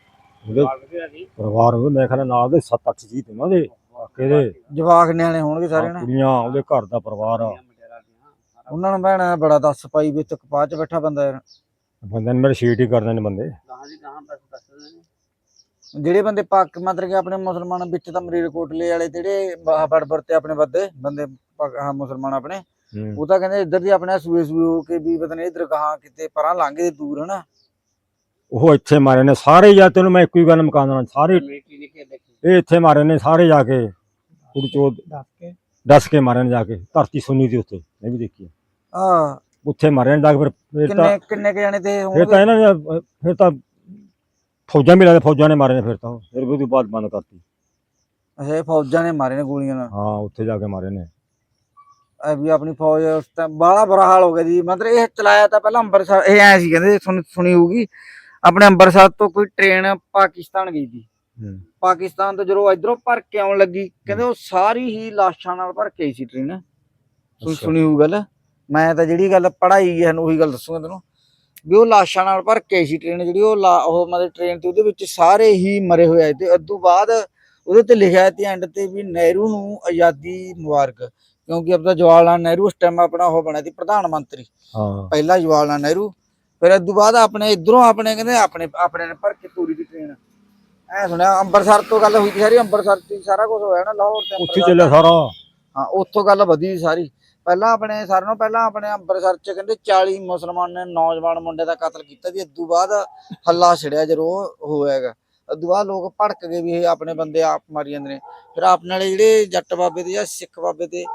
ਵਧੀਆ ਸੀ ਪਰਿਵਾਰ ਉਹਦੇ ਮੇਰੇ ਖਿਆਲ ਨਾਲ ਦੇ 7-8 ਜੀ ਤੇ ਉਹਨਾਂ ਦੇ ਕਾਕੇ ਦੇ। ਜਵਾਕ ਨਿਆਣੇ ਹੋਣਗੇ ਸਾਰੇ ਨਾ? ਕੁੜੀਆਂ ਉਹਦੇ ਘਰ ਦਾ ਪਰਿਵਾਰ ਆ। ਉਹਨਾਂ ਨੂੰ ਭੈਣਾ ਦਾ ਬੜਾ ਦੱਸ ਪਾਈ ਵੀ ਤੇ ਕਪਾਹ ਚ ਬੈਠਾ ਬੰਦਾ ਯਾਰ। ਬੰਦੇ ਨੇ ਮੇਰੇ ਸ਼ੀਟ ਹੀ ਕਰਦੇ ਨੇ ਬੰਦੇ। ਗਾਹਾਂ ਦੀ ਗਾਹਾਂ ਬਸ ਦੱਸਦੇ ਨੇ। ਜਿਹੜੇ ਬੰਦੇ ਪਾਕ ਮਤਲਬ ਕਿ ਆਪਣੇ ਮੁਸਲਮਾਨ ਵਿੱਚ ਤਾਂ ਮਰੀਰ ਕੋਟਲੇ ਵਾਲੇ ਜਿਹੜੇ ਬਾਹ ਬੜਬੜ ਤੇ ਆਪਣੇ ਵੱਧੇ ਬੰਦੇ ਮੁਸਲਮਾਨ ਆਪਣੇ। ਉਹ ਤਾਂ ਕਹਿੰਦੇ ਇੱਧਰ ਦੀ ਆਪਣੇ ਸੂਏ ਸੂਏ ਹੋ ਕੇ ਵੀ ਪਤਾ ਨਹੀਂ ਇੱਧਰ ਕਹਾਂ ਕਿਤੇ ਪਰਾਂ ਲੰਘੇ ਦੂਰ ਹਨਾ? ਉਹ ਇੱਥੇ ਮਾਰੇ ਨੇ ਸਾਰੇ ਜਾ ਤੈਨੂੰ ਮੈਂ ਇੱਕੋ ਹੀ ਗੱਲ ਮਕਾਨ ਦੇਣਾ ਸਾਰੇ ਇਹ ਇੱਥੇ ਮਾਰੇ ਨੇ ਸਾਰੇ ਜਾ ਕੇ ਕੁੜੀ ਚੋਦ ਦੱਸ ਕੇ। ਦੱਸ ਕੇ ਮਾਰੇ ਨੇ ਜਾ ਕੇ ਧਰਤੀ ਸੁੰਨੀ ਦੀ ਉੱਤੇ ਮੈਂ ਵੀ ਦੇਖੀ ਆ। ਉੱਥੇ ਮਾਰੇ ਨੇ ਜਾ ਕੇ ਫਿਰ ਕਿੰਨੇ ਕਿੰਨੇ ਕੇ ਜਾਣੇ ਤੇ ਫਿਰ ਤਾਂ ਇਹਨਾਂ ਨੇ ਫਿਰ ਤਾਂ ਫੌਜਾਂ ਵੀ ਲਾਦੇ ਫੌਜਾਂ ਨੇ ਮਾਰੇ ਨੇ ਫਿਰ ਤਾਂ ਫਿਰ ਵੀ ਉਹਦੀ ਬਾਤ ਬੰਦ ਕਰਤੀ। ਅੱਛਾ ਫੌਜਾਂ ਨੇ ਮਾਰੇ ਨੇ ਗੋਲੀਆਂ ਨਾਲ। ਹਾਂ ਉੱਥੇ ਜਾ ਕੇ ਮਾਰੇ ਨੇ। ਇਹ ਵੀ ਆਪਣੀ ਫੌਜ ਉਸ ਟਾਈਮ ਬਾਹਲਾ ਬੁਰਾ ਹਾਲ ਹੋ ਗਿਆ ਜੀ। ਮਤਲਬ ਇਹ ਚਲਾਇਆ ਤਾਂ ਪਹਿਲਾਂ ਅੰਮ੍ਰਿਤਸਰ ਇਹ ਐ ਸੀ ਕਹਿੰਦੇ ਸੁਣ ਸੁਣੀ ਹੋਊਗੀ। ਆਪਣੇ ਅੰਮ੍ਰਿਤਸਰ ਤੋਂ ਕੋਈ ਟ੍ਰੇਨ ਪਾਕਿਸਤਾਨ ਗਈ ਸੀ। ਪਾਕਿਸਤਾਨ ਤੋਂ ਜਦੋਂ ਇਧਰੋਂ ਭਰ ਕੇ ਆਉਣ ਲੱਗੀ ਕਹਿੰਦੇ ਉਹ ਸਾਰੀ ਹੀ ਲਾਸ਼ਾਂ ਨਾਲ ਭਰ ਕੇ ਆਈ ਸੀ ਟ੍ਰੇਨ ਸੁਣ ਅੱਛਾ। ਸੁਣੀ ਹੋਊ ਗੱਲ। ਮੈਂ ਤਾਂ ਜਿਹੜੀ ਗੱਲ ਪੜਾਈ ਹੈ ਉਹੀ ਗੱਲ ਦੱਸੂਗਾ ਤੈਨੂੰ। ਵੀ ਉਹ ਲਾਸ਼ਾਂ ਨਾਲ ਭਰ ਕੇ ਸੀ ਟ੍ਰੇਨ ਜਿਹੜੀ ਉਹ ਉਹ ਮਤਲਬ ਟ੍ਰੇਨ ਤੇ ਉਹਦੇ ਵਿੱਚ ਸਾਰੇ ਹੀ ਮਰੇ ਹੋਏ ਆਏ ਤੇ ਉਦੋਂ ਬਾਅਦ ਉਹਦੇ ਤੇ ਲਿਖਿਆ ਤੇ ਐਂਡ ਤੇ ਵੀ ਨਹਿਰੂ ਨੂੰ ਆਜ਼ਾਦੀ ਮੁਬਾਰਕ। ਕਿਉਂਕਿ ਆਪਦਾ ਜਵਾਹਰ ਲਾਲ ਨਹਿਰੂ ਉਸ ਟਾਈਮ ਆਪਣਾ ਉਹ ਬਣਿਆ ਸੀ ਪ੍ਰਧਾਨ ਮੰਤਰੀ। ਹਾਂ। ਪਹਿਲਾ ਜਵਾਹਰ ਲਾਲ ਨਹਿਰੂ ਫਿਰ ਇਸ ਤੋਂ ਬਾਅਦ ਆਪਣੇ ਇਧਰੋਂ ਆਪਣੇ ਕਹਿੰਦੇ ਆਪਣੇ ਆਪਣੇ ਨੇ ਭਰ ਕੇ ਤੋਰੀ ਦੀ ਟ੍ਰੇਨ ਐ ਸੁਣਿਆ ਅੰਮ੍ਰਿਤਸਰ ਤੋਂ ਗੱਲ ਹੋਈ ਸੀ ਸਾਰੀ ਅੰਮ੍ਰਿਤਸਰ ਤੋਂ ਸਾਰਾ ਕੁਝ ਹੋਇਆ ਨਾ ਲਾਹੌਰ ਤੇ ਉੱਥੇ ਚੱਲਿਆ ਸਾਰਾ। ਹਾਂ ਉੱਥੋਂ ਗੱਲ ਵਧੀ ਸਾਰੀ। ਪਹਿਲਾਂ ਆਪਣੇ ਸਾਰਿਆਂ ਨਾਲੋਂ ਪਹਿਲਾਂ ਆਪਣੇ ਅੰਮ੍ਰਿਤਸਰ ਚ ਕਹਿੰਦੇ 40 ਮੁਸਲਮਾਨ ਨੇ ਨੌਜਵਾਨ ਮੁੰਡੇ ਦਾ ਕਤਲ ਕੀਤਾ ਸੀ ਇਸ ਤੋਂ ਬਾਅਦ ਹੱਲਾ ਛੜਿਆ ਜਦੋਂ ਹੋਇਆਗਾ। ਤੋਂ ਬਾਅਦ ਲੋਕ ਭੜਕ ਗਏ ਵੀ ਇਹ ਆਪਣੇ ਬੰਦੇ ਆਪ ਮਾਰੀ ਜਾਂਦੇ ਨੇ। ਫਿਰ ਆਪਣੇ ਵਾਲੇ ਜਿਹੜੇ ਜੱਟ ਬਾਬੇ ਤੇ ਜਾਂ ਸਿੱਖ ਬਾਬੇ ਤੇ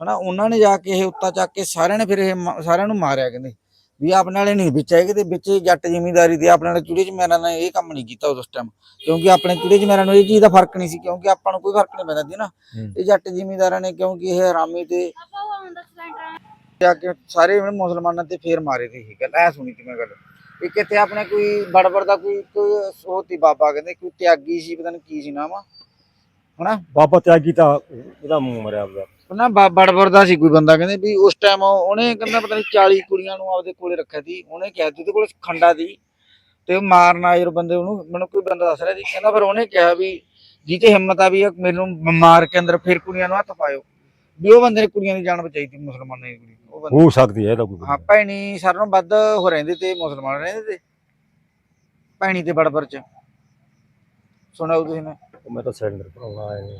ਹਨਾ ਉਹਨਾਂ ਨੇ ਜਾ ਕੇ ਇਹ ਉੱਤਾ ਚੱਕ ਕੇ ਸਾਰਿਆਂ ਨੇ ਫਿਰ ਇਹ ਮ- ਸਾਰਿਆਂ ਨੂੰ ਮਾਰਿਆ ਕਹਿੰਦੇ। ਵੀ ਆਪਣੇ ਵਾਲੇ ਨਹੀਂ ਵਿੱਚ ਹੈਗੇ ਤੇ ਵਿੱਚ ਜੱਟ ਜ਼ਿਮੀਂਦਾਰੀ ਦੇ ਆਪਣੇ ਵਾਲੇ ਚੂੜੇ ਚ ਮੇਰਾ ਨੇ ਇਹ ਕੰਮ ਨਹੀਂ ਕੀਤਾ ਉਸ ਟਾਈਮ ਕਿਉਂਕਿ ਆਪਣੇ ਚੂੜੇ ਚ ਮੇਰਾ ਨੂੰ ਇਹ ਚੀਜ਼ ਦਾ ਫ਼ਰਕ ਨਹੀਂ ਸੀ ਕਿਉਂਕਿ ਆਪਾਂ ਨੂੰ ਕੋਈ ਫ਼ਰਕ ਨਹੀਂ ਪੈਂਦਾ ਸੀ ਨਾ। ਹੂੰ। ਇਹ ਜੱਟ ਜ਼ਿਮੀਂਦਾਰਾਂ ਨੇ ਕਿਉਂਕਿ ਇਹ ਹਰਾਮੀ ਤੇ ਜਾ ਕੇ ਸਾਰੇ ਜਿਹੜੇ ਮੁਸਲਮਾਨਾਂ ਤੇ ਫੇਰ ਮਾਰੇ ਸੀ ਇਹ ਗੱਲ। ਐ ਸੁਣੀ ਤੀ ਮੈਂ ਗੱਲ। ਇੱਕ ਇੱਥੇ ਆਪਣੇ ਕੋਈ ਬੜਬੜ ਦਾ ਕੋਈ ਕੋਈ ਹੋਤੀ ਬਾਬਾ ਕਹਿੰਦੇ ਕੋਈ ਤਿਆਗੀ ਸੀ ਪਤਾ ਨਹੀਂ ਕੀ ਸੀ ਨਾਮ ਹਨਾ? ਬਾਬਾ ਤਿਆਗੀ ਤਾਂ ਉਹਦਾ ਮੂੰਹ ਮਰਿਆ ਉਹਦਾ ਬਾ- ਬੜਬੜ ਦਾ ਸੀ ਕੋਈ ਬੰਦਾ ਕਹਿੰਦੇ ਵੀ ਉਸ ਟਾਈਮ ਉਹਨੇ ਕਹਿੰਦਾ ਪਤਾ ਨਹੀਂ 40 ਕੁੜੀਆਂ ਨੂੰ ਆਪਦੇ ਕੋਲੇ ਰੱਖਿਆ ਸੀ ਉਹਨੇ ਕਿਹਾ ਸੀ ਉਹਦੇ ਕੋਲ ਖੰਡਾ ਸੀ ਤੇ ਉਹ ਮਾਰਨ ਆਏ ਉਹ ਬੰਦੇ ਉਹਨੂੰ ਮੈਨੂੰ ਕੋਈ ਬੰਦਾ ਦੱਸ ਰਿਹਾ ਸੀ ਕਹਿੰਦਾ ਫਿਰ ਉਹਨੇ ਕਿਹਾ ਵੀ ਜੀ ਤੇ ਹਿੰਮਤ ਆ ਵੀ ਮੈਨੂੰ ਮਾਰ ਕੇ ਅੰਦਰ ਫਿਰ ਕੁੜੀਆਂ ਨੂੰ ਹੱਥ ਪਾਇਓ ਵੀ ਉਹ ਬੰਦੇ ਨੇ ਕੁੜੀਆਂ ਦੀ ਜਾਨ ਬਚਾਈ ਸੀ ਮੁਸਲਮਾਨਾਂ ਦੀ ਕੁੜੀ ਉਹ ਬੰਦੇ ਹੋ ਸਕਦੀ ਹੈ ਇਹਦਾ ਕੋਈ ਹਾਂ ਭੈਣੀ ਸਾਰਿਆਂ ਨਾਲੋਂ ਵੱਧ ਹੋ ਰਹਿੰਦੇ ਤੇ ਮੁਸਲਮਾਨ ਰਹਿੰਦੇ ਤੇ ਭੈਣੀ ਤੇ ਬੜਬੜ ਚ। ਸੁਣਾਓ ਤੁਸੀਂ ਨੇ। ਮੈਂ ਤਾਂ ਸਿਲੰਡਰ ਭਰਾਉਣਾ ਆਇਆ